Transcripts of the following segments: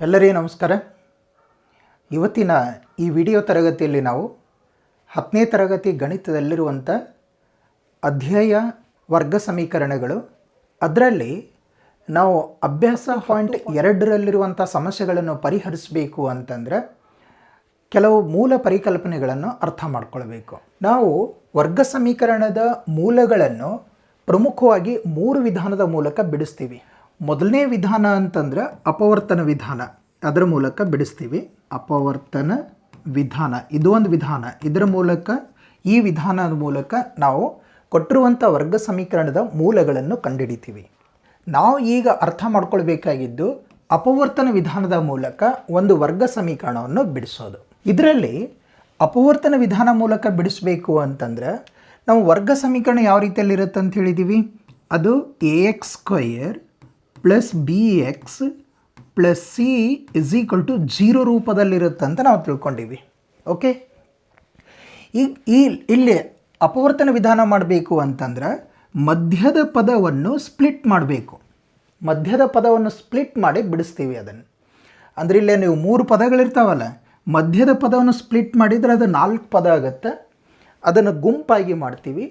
ಎಲ್ಲರಿಗೂ ನಮಸ್ಕಾರ. ಇವತ್ತಿನ ಈ ವಿಡಿಯೋ ತರಗತಿಯಲ್ಲಿ ನಾವು ಹತ್ತನೇ ತರಗತಿ ಗಣಿತದಲ್ಲಿರುವಂಥ ಅಧ್ಯಾಯ ವರ್ಗ ಸಮೀಕರಣಗಳು. ಅದರಲ್ಲಿ ನಾವು ಅಭ್ಯಾಸ ಪಾಯಿಂಟ್ ಎರಡರಲ್ಲಿರುವಂಥ ಸಮಸ್ಯೆಗಳನ್ನು ಪರಿಹರಿಸಬೇಕು ಅಂತಂದರೆ ಕೆಲವು ಮೂಲ ಪರಿಕಲ್ಪನೆಗಳನ್ನು ಅರ್ಥ ಮಾಡ್ಕೊಳ್ಬೇಕು. ನಾವು ವರ್ಗ ಸಮೀಕರಣದ ಮೂಲಗಳನ್ನು ಪ್ರಮುಖವಾಗಿ ಮೂರು ವಿಧಾನದ ಮೂಲಕ ಬಿಡಿಸ್ತೀವಿ. ಮೊದಲನೇ ವಿಧಾನ ಅಂತಂದ್ರೆ ಅಪವರ್ತನ ವಿಧಾನ. ಅದರ ಮೂಲಕ ಬಿಡಿಸ್ತೀವಿ. ಅಪವರ್ತನ ವಿಧಾನ. ಇದು ಒಂದು ವಿಧಾನ. ಇದರ ಮೂಲಕ, ಈ ವಿಧಾನದ ಮೂಲಕ ನಾವು ಕೊಟ್ಟಿರುವಂಥ ವರ್ಗ ಸಮೀಕರಣದ ಮೂಲಗಳನ್ನು ಕಂಡುಹಿಡಿತೀವಿ. ನಾವು ಈಗ ಅರ್ಥ ಮಾಡ್ಕೊಳ್ಬೇಕಾಗಿದ್ದು ಅಪವರ್ತನ ವಿಧಾನದ ಮೂಲಕ ಒಂದು ವರ್ಗ ಸಮೀಕರಣವನ್ನು ಬಿಡಿಸೋದು. ಇದರಲ್ಲಿ ಅಪವರ್ತನ ವಿಧಾನ ಮೂಲಕ ಬಿಡಿಸಬೇಕು ಅಂತಂದ್ರೆ ನಾವು ವರ್ಗ ಸಮೀಕರಣ ಯಾವ ರೀತಿಯಲ್ಲಿ ಇರುತ್ತೆ ಅಂತ ಹೇಳಿದ್ದೀವಿ ಅದು A X square plus B X plus C is equal to zero ರೂಪದಲ್ಲಿರುತ್ತೆ ಅಂತ ನಾವು ತಿಳ್ಕೊಂಡಿವಿ ಓಕೆ? ಈಗ ಈ, ಇಲ್ಲಿ ಅಪವರ್ತನ ವಿಧಾನ ಮಾಡಬೇಕು ಅಂತಂದ್ರೆ ಮಧ್ಯದ ಪದವನ್ನು ಸ್ಪ್ಲಿಟ್ ಮಾಡಬೇಕು. ಮಧ್ಯದ ಪದವನ್ನು ಸ್ಪ್ಲಿಟ್ ಮಾಡಿ ಬಿಡಿಸ್ತೀವಿ ಅದನ್ನು. ಅಂದರೆ ಇಲ್ಲೇ ನೀವು ಮೂರು ಪದಗಳಿರ್ತಾವಲ್ಲ, ಮಧ್ಯದ ಪದವನ್ನು ಸ್ಪ್ಲಿಟ್ ಮಾಡಿದರೆ ಅದು ನಾಲ್ಕು ಪದ ಆಗುತ್ತೆ. ಅದನ್ನು ಗುಂಪಾಗಿ ಮಾಡ್ತೀವಿ.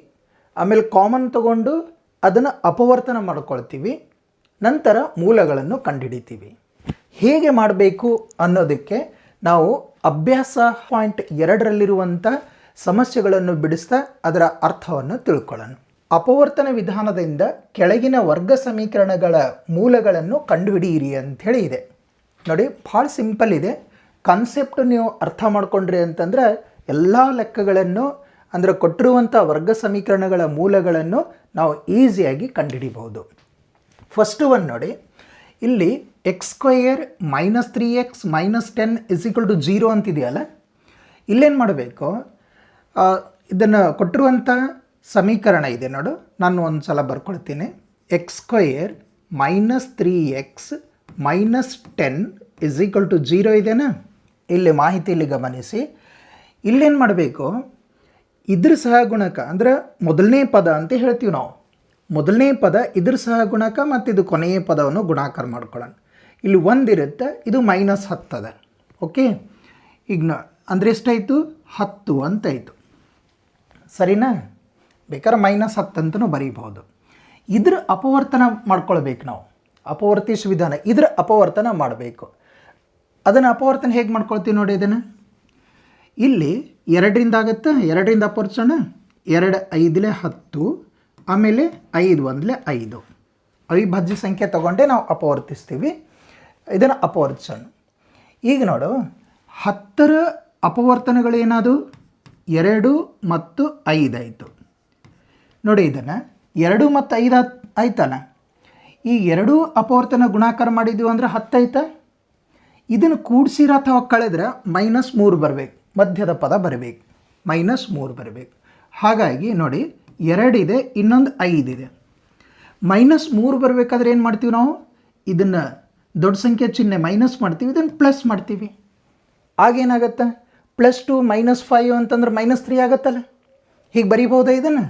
ಆಮೇಲೆ ಕಾಮನ್ ತಗೊಂಡು ಅದನ್ನು ಅಪವರ್ತನ ಮಾಡ್ಕೊಳ್ತೀವಿ. ನಂತರ ಮೂಲಗಳನ್ನು ಕಂಡುಹಿಡಿತೀವಿ ಹೇಗೆ ಮಾಡಬೇಕು ಅನ್ನೋದಕ್ಕೆ ನಾವು ಅಭ್ಯಾಸ ಪಾಯಿಂಟ್ ಎರಡರಲ್ಲಿರುವಂಥ ಸಮಸ್ಯೆಗಳನ್ನು ಬಿಡಿಸ್ತಾ ಅದರ ಅರ್ಥವನ್ನು ತಿಳ್ಕೊಳ್ಳೋಣ. ಅಪವರ್ತನ ವಿಧಾನದಿಂದ ಕೆಳಗಿನ ವರ್ಗ ಸಮೀಕರಣಗಳ ಮೂಲಗಳನ್ನು ಕಂಡುಹಿಡಿಯಿರಿ ಅಂಥೇಳಿ ಇದೆ. ನೋಡಿ, ಭಾಳ ಸಿಂಪಲ್ ಇದೆ. ಕಾನ್ಸೆಪ್ಟ್ ನೀವು ಅರ್ಥ ಮಾಡ್ಕೊಂಡ್ರಿ ಅಂತಂದ್ರೆ ಎಲ್ಲ ಲೆಕ್ಕಗಳನ್ನು ಅಂದರೆ ಕೊಟ್ಟಿರುವಂಥ ವರ್ಗ ಸಮೀಕರಣಗಳ ಮೂಲಗಳನ್ನು ನಾವು ಈಸಿಯಾಗಿ ಕಂಡುಹಿಡಿಬಹುದು. ಫಸ್ಟ್ ಒನ್ ನೋಡಿ. ಇಲ್ಲಿ X square minus three X minus ten is equal to zero ಅಂತಿದೆಯಲ್ಲ? ಇಲ್ಲೇನು ಮಾಡಬೇಕು? ಇದನ್ನು ಕೊಟ್ಟಿರುವಂಥ ಸಮೀಕರಣ ಇದೆ ನೋಡು. ನಾನು ಒಂದು ಸಲ ಬರ್ಕೊಳ್ತೀನಿ. X square minus three X minus ten is equal to zero ಇದೆಯಾ ಇಲ್ಲಿ ಮಾಹಿತಿಯಲ್ಲಿ ಗಮನಿಸಿ. ಇಲ್ಲೇನು ಮಾಡಬೇಕು? ಇದ್ರ ಸಹ ಗುಣಕ ಅಂದರೆ ಮೊದಲನೇ ಪದ ಅಂತ ಹೇಳ್ತೀವಿ ನಾವು. ಮೊದಲನೇ ಪದ ಇದ್ರ ಸಹಗುಣಕ ಮತ್ತು ಇದು ಕೊನೆಯ ಪದವನ್ನು ಗುಣಾಕಾರ ಮಾಡ್ಕೊಳ್ಳೋಣ. ಇಲ್ಲಿ ಒಂದಿರುತ್ತೆ ಇದು ಮೈನಸ್ ಹತ್ತದ ಓಕೆ ಈಗ ನ ಅಂದರೆ ಎಷ್ಟಾಯಿತು? ಹತ್ತು ಅಂತಾಯಿತು. ಸರಿನಾ? ಬೇಕಾದ್ರೆ ಮೈನಸ್ ಹತ್ತು ಅಂತಲೂ ಬರೀಬಹುದು. ಇದ್ರ ಅಪವರ್ತನ ಮಾಡ್ಕೊಳ್ಬೇಕು ನಾವು. ಅಪವರ್ತಿಸ ವಿಧಾನ, ಇದ್ರ ಅಪವರ್ತನ ಮಾಡಬೇಕು. ಅದನ್ನು ಅಪವರ್ತನ ಹೇಗೆ ಮಾಡ್ಕೊಳ್ತೀವಿ ನೋಡಿ ಇದನ್ನು? ಇಲ್ಲಿ ಎರಡರಿಂದ ಆಗುತ್ತಾ? ಎರಡರಿಂದ ಅಪವರ್ತಿಸೋಣ ಎರಡು ಐದಲೇ ಹತ್ತು. ಆಮೇಲೆ ಐದು ಒಂದಲೇ ಐದು. ಅವಿಭಾಜ್ಯ ಸಂಖ್ಯೆ ತಗೊಂಡೇ ನಾವು ಅಪವರ್ತಿಸ್ತೀವಿ. ಇದನ್ನು ಅಪವರ್ತಿಸೋಣ ಈಗ ನೋಡು, ಹತ್ತರ ಅಪವರ್ತನಗಳೇನಾದು ಎರಡು ಮತ್ತು ಐದಾಯಿತು ನೋಡಿ ಇದನ್ನು, ಎರಡು ಮತ್ತು ಐದು ಆಯ್ತಲ್ಲ? ಈ ಎರಡೂ ಅಪವರ್ತನ ಗುಣಾಕಾರ ಮಾಡಿದ್ದೀವಿ ಅಂದರೆ ಹತ್ತಾಯ್ತಾ ಇದನ್ನು ಕೂಡಿಸಿರ ಅಥವಾ ಕಳೆದ್ರೆ ಮೈನಸ್ ಮೂರು ಬರಬೇಕು, ಮಧ್ಯದ ಪದ ಬರಬೇಕು, ಮೈನಸ್ ಮೂರು ಬರಬೇಕು. ಹಾಗಾಗಿ ನೋಡಿ ಎರಡಿದೆ, ಇನ್ನೊಂದು ಐದಿದೆ. ಮೈನಸ್ ಮೂರು ಬರಬೇಕಾದ್ರೆ ಏನು ಮಾಡ್ತೀವಿ ನಾವು? ಇದನ್ನು ದೊಡ್ಡ ಸಂಖ್ಯೆ ಚಿಹ್ನೆ ಮೈನಸ್ ಮಾಡ್ತೀವಿ, ಇದನ್ನು ಪ್ಲಸ್ ಮಾಡ್ತೀವಿ. ಆಗೇನಾಗತ್ತೆ? ಪ್ಲಸ್ ಟು ಮೈನಸ್ ಫೈವ್ ಅಂತಂದ್ರೆ ಮೈನಸ್ ತ್ರೀ ಆಗುತ್ತಲ್ಲ? ಹೀಗೆ ಬರೀಬಹುದಾ ಇದನ್ನು?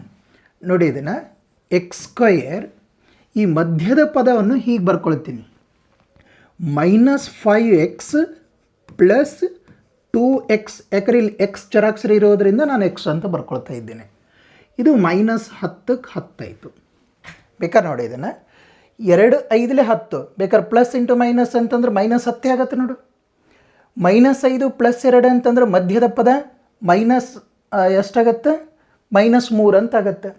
ನೋಡಿ ಇದನ್ನು ಎಕ್ಸ್ ಸ್ಕ್ವಯರ್ ಈ ಮಧ್ಯದ ಪದವನ್ನು ಹೀಗೆ ಬರ್ಕೊಳ್ತೀನಿ. Minus five X plus two X. ಯಾಕಂದ್ರೆ ಇಲ್ಲಿ ಎಕ್ಸ್ ಚರಾಕ್ಷರಿ ಇರೋದರಿಂದ ನಾನು ಎಕ್ಸ್ ಅಂತ ಬರ್ಕೊಳ್ತಾ ಇದ್ದೇನೆ. ಇದು ಮೈನಸ್ ಹತ್ತಕ್ಕೆ ಹತ್ತಾಯಿತು. ಬೇಕಾದ್ರೆ ನೋಡಿ ಇದನ್ನು? ಎರಡು ಐದಲೇ ಹತ್ತು. ಬೇಕಾದ್ರೆ ಪ್ಲಸ್ ಇಂಟು ಮೈನಸ್ ಅಂತಂದ್ರೆ ಮೈನಸ್ ಹತ್ತೇ ಆಗತ್ತೆ ನೋಡು. ಮೈನಸ್ ಐದು ಪ್ಲಸ್ ಎರಡು ಅಂತಂದ್ರೆ ಮಧ್ಯದ ಪದ ಮೈನಸ್ ಎಷ್ಟಾಗತ್ತೆ? ಮೈನಸ್ ಮೂರು ಅಂತ ಆಗುತ್ತೆ.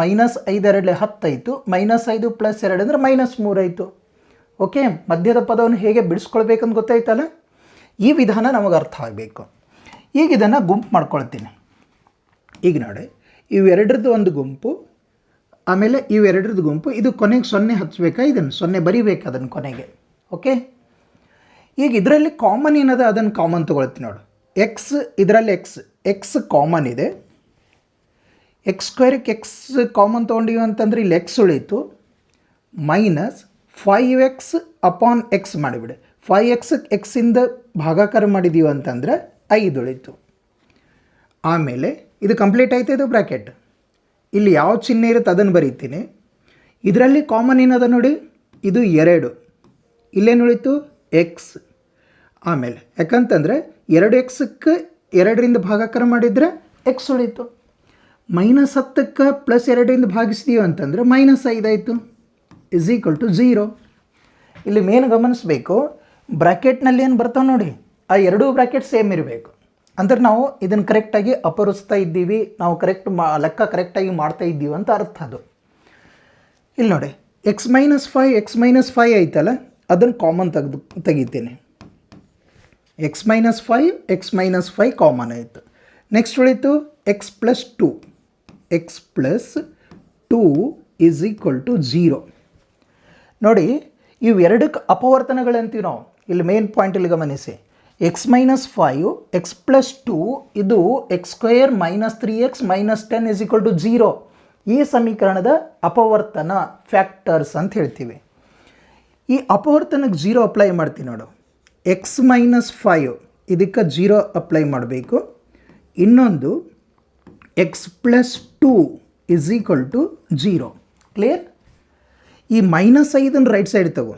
ಮೈನಸ್ ಐದೆರಡಲೆ ಹತ್ತಾಯಿತು. ಮೈನಸ್ ಐದು ಪ್ಲಸ್ ಎರಡು ಅಂದರೆ ಮೈನಸ್ ಮೂರಾಯಿತು ಓಕೆ ಮಧ್ಯದ ಪದವನ್ನು ಹೇಗೆ ಬಿಡಿಸ್ಕೊಳ್ಬೇಕಂತ ಗೊತ್ತಾಯ್ತಲ್ಲ? ಈ ವಿಧಾನ ನಮಗೆ ಅರ್ಥ ಆಗಬೇಕು. ಈಗ ಇದನ್ನು ಗುಂಪು ಮಾಡ್ಕೊಳ್ತೀನಿ. ಈಗ ನೋಡಿ. ಇವೆರಡರದ್ದು ಒಂದು ಗುಂಪು, ಆಮೇಲೆ ಇವೆರಡರದ್ದು ಗುಂಪು, ಇದು ಕೊನೆಗೆ ಸೊನ್ನೆ ಹಚ್ಚಬೇಕಾ ಇದನ್ನು ಸೊನ್ನೆ ಬರಿಬೇಕು ಅದನ್ನು ಕೊನೆಗೆ, ಓಕೆ? ಈಗ ಇದರಲ್ಲಿ ಕಾಮನ್ ಏನದ, ಅದನ್ನು ಕಾಮನ್ ತೊಗೊಳ್ತೀನಿ ನೋಡು. ಎಕ್ಸ್ ಇದರಲ್ಲಿ ಎಕ್ಸ್ ಎಕ್ಸ್ ಕಾಮನ್ ಇದೆ. ಎಕ್ಸ್ ಸ್ಕ್ವೇರ್ಗೆ ಎಕ್ಸ್ ಕಾಮನ್ ತೊಗೊಂಡಿವಿ ಅಂತಂದ್ರೆ ಇಲ್ಲಿ X ಉಳೀತು minus five X upon X ಮಾಡಿಬಿಡಿ. ಫೈವ್ ಎಕ್ಸ್ ಎಕ್ಸಿಂದ ಭಾಗಾಕಾರ ಮಾಡಿದ್ದೀವಿ ಅಂತಂದರೆ ಐದು ಉಳೀತು ಆಮೇಲೆ ಇದು ಕಂಪ್ಲೀಟ್ ಆಯಿತು ಇದು ಬ್ರ್ಯಾಕೆಟ್ ಇಲ್ಲಿ ಯಾವ ಚಿಹ್ನೆ ಇರುತ್ತೆ ಅದನ್ನು ಬರೀತೀನಿ. ಇದರಲ್ಲಿ ಕಾಮನ್ ಏನದ ನೋಡಿ? ಇದು ಎರಡು. ಇಲ್ಲೇನು ಉಳಿತು? ಎಕ್ಸ್ ಆಮೇಲೆ, ಯಾಕಂತಂದರೆ ಎರಡು ಎಕ್ಸಕ್ಕೆ ಎರಡರಿಂದ ಭಾಗಾಕಾರ ಮಾಡಿದರೆ ಎಕ್ಸ್ ಉಳಿತು. ಮೈನಸ್ ಹತ್ತಕ್ಕೆ ಪ್ಲಸ್ ಎರಡರಿಂದ ಭಾಗಿಸಿದೀವಿ ಅಂತಂದರೆ ಮೈನಸ್ ಐದಾಯಿತು ಇಸ್ ಈಕ್ವಲ್ ಟು ಝೀರೋ ಇಲ್ಲಿ ಮೇನ್ ಗಮನಿಸಬೇಕು. ಬ್ರ್ಯಾಕೆಟ್ನಲ್ಲಿ ಏನು ಬರ್ತಾವೆ ನೋಡಿ? ಆ ಎರಡೂ ಬ್ರ್ಯಾಕೆಟ್ ಸೇಮ್ ಇರಬೇಕು. ಅಂದ್ರೆ ನಾವು ಇದನ್ನು ಕರೆಕ್ಟಾಗಿ ಅಪರಿಸ್ತಾ ಇದ್ದೀವಿ, ನಾವು ಕರೆಕ್ಟ್ ಮಾ, ಲೆಕ್ಕ ಕರೆಕ್ಟಾಗಿ ಮಾಡ್ತಾ ಇದ್ದೀವಿ ಅಂತ ಅರ್ಥ ಅದು. ಇಲ್ಲಿ ನೋಡಿ X minus five X minus five ಐತಲ್ಲ, ಅದನ್ನು ಕಾಮನ್ ತೆಗೆದು, ತೆಗಿತೀನಿ. X minus five X minus five common ಆಯಿತು. ನೆಕ್ಸ್ಟ್ ಉಳಿತು X plus two X plus two is equal to zero ನೋಡಿ ಇವೆರಡಕ್ಕೆ ಅಪವರ್ತನಗಳಂತೀವಿ ನಾವು. ಇಲ್ಲಿ ಮೇನ್ ಪಾಯಿಂಟಲ್ಲಿ ಗಮನಿಸಿ. X minus five X plus two ಇದು x square minus three X minus ten is equal to ಈ ಸಮೀಕರಣದ ಅಪವರ್ತನ ಫ್ಯಾಕ್ಟರ್ಸ್ ಅಂತ ಹೇಳ್ತೀವಿ. ಈ ಅಪವರ್ತನಕ್ಕೆ ಜೀರೋ ಅಪ್ಲೈ ಮಾಡ್ತೀವಿ ನೋಡು. ಎಕ್ಸ್ ಮೈನಸ್ ಫೈವ್ ಇದಕ್ಕೆ ಜೀರೋ ಅಪ್ಲೈ ಮಾಡಬೇಕು. ಇನ್ನೊಂದು X plus two is equal to zero clear ಈ ಮೈನಸ್ ಐದನ್ನು ರೈಟ್ ಸೈಡ್ ತಗೋ.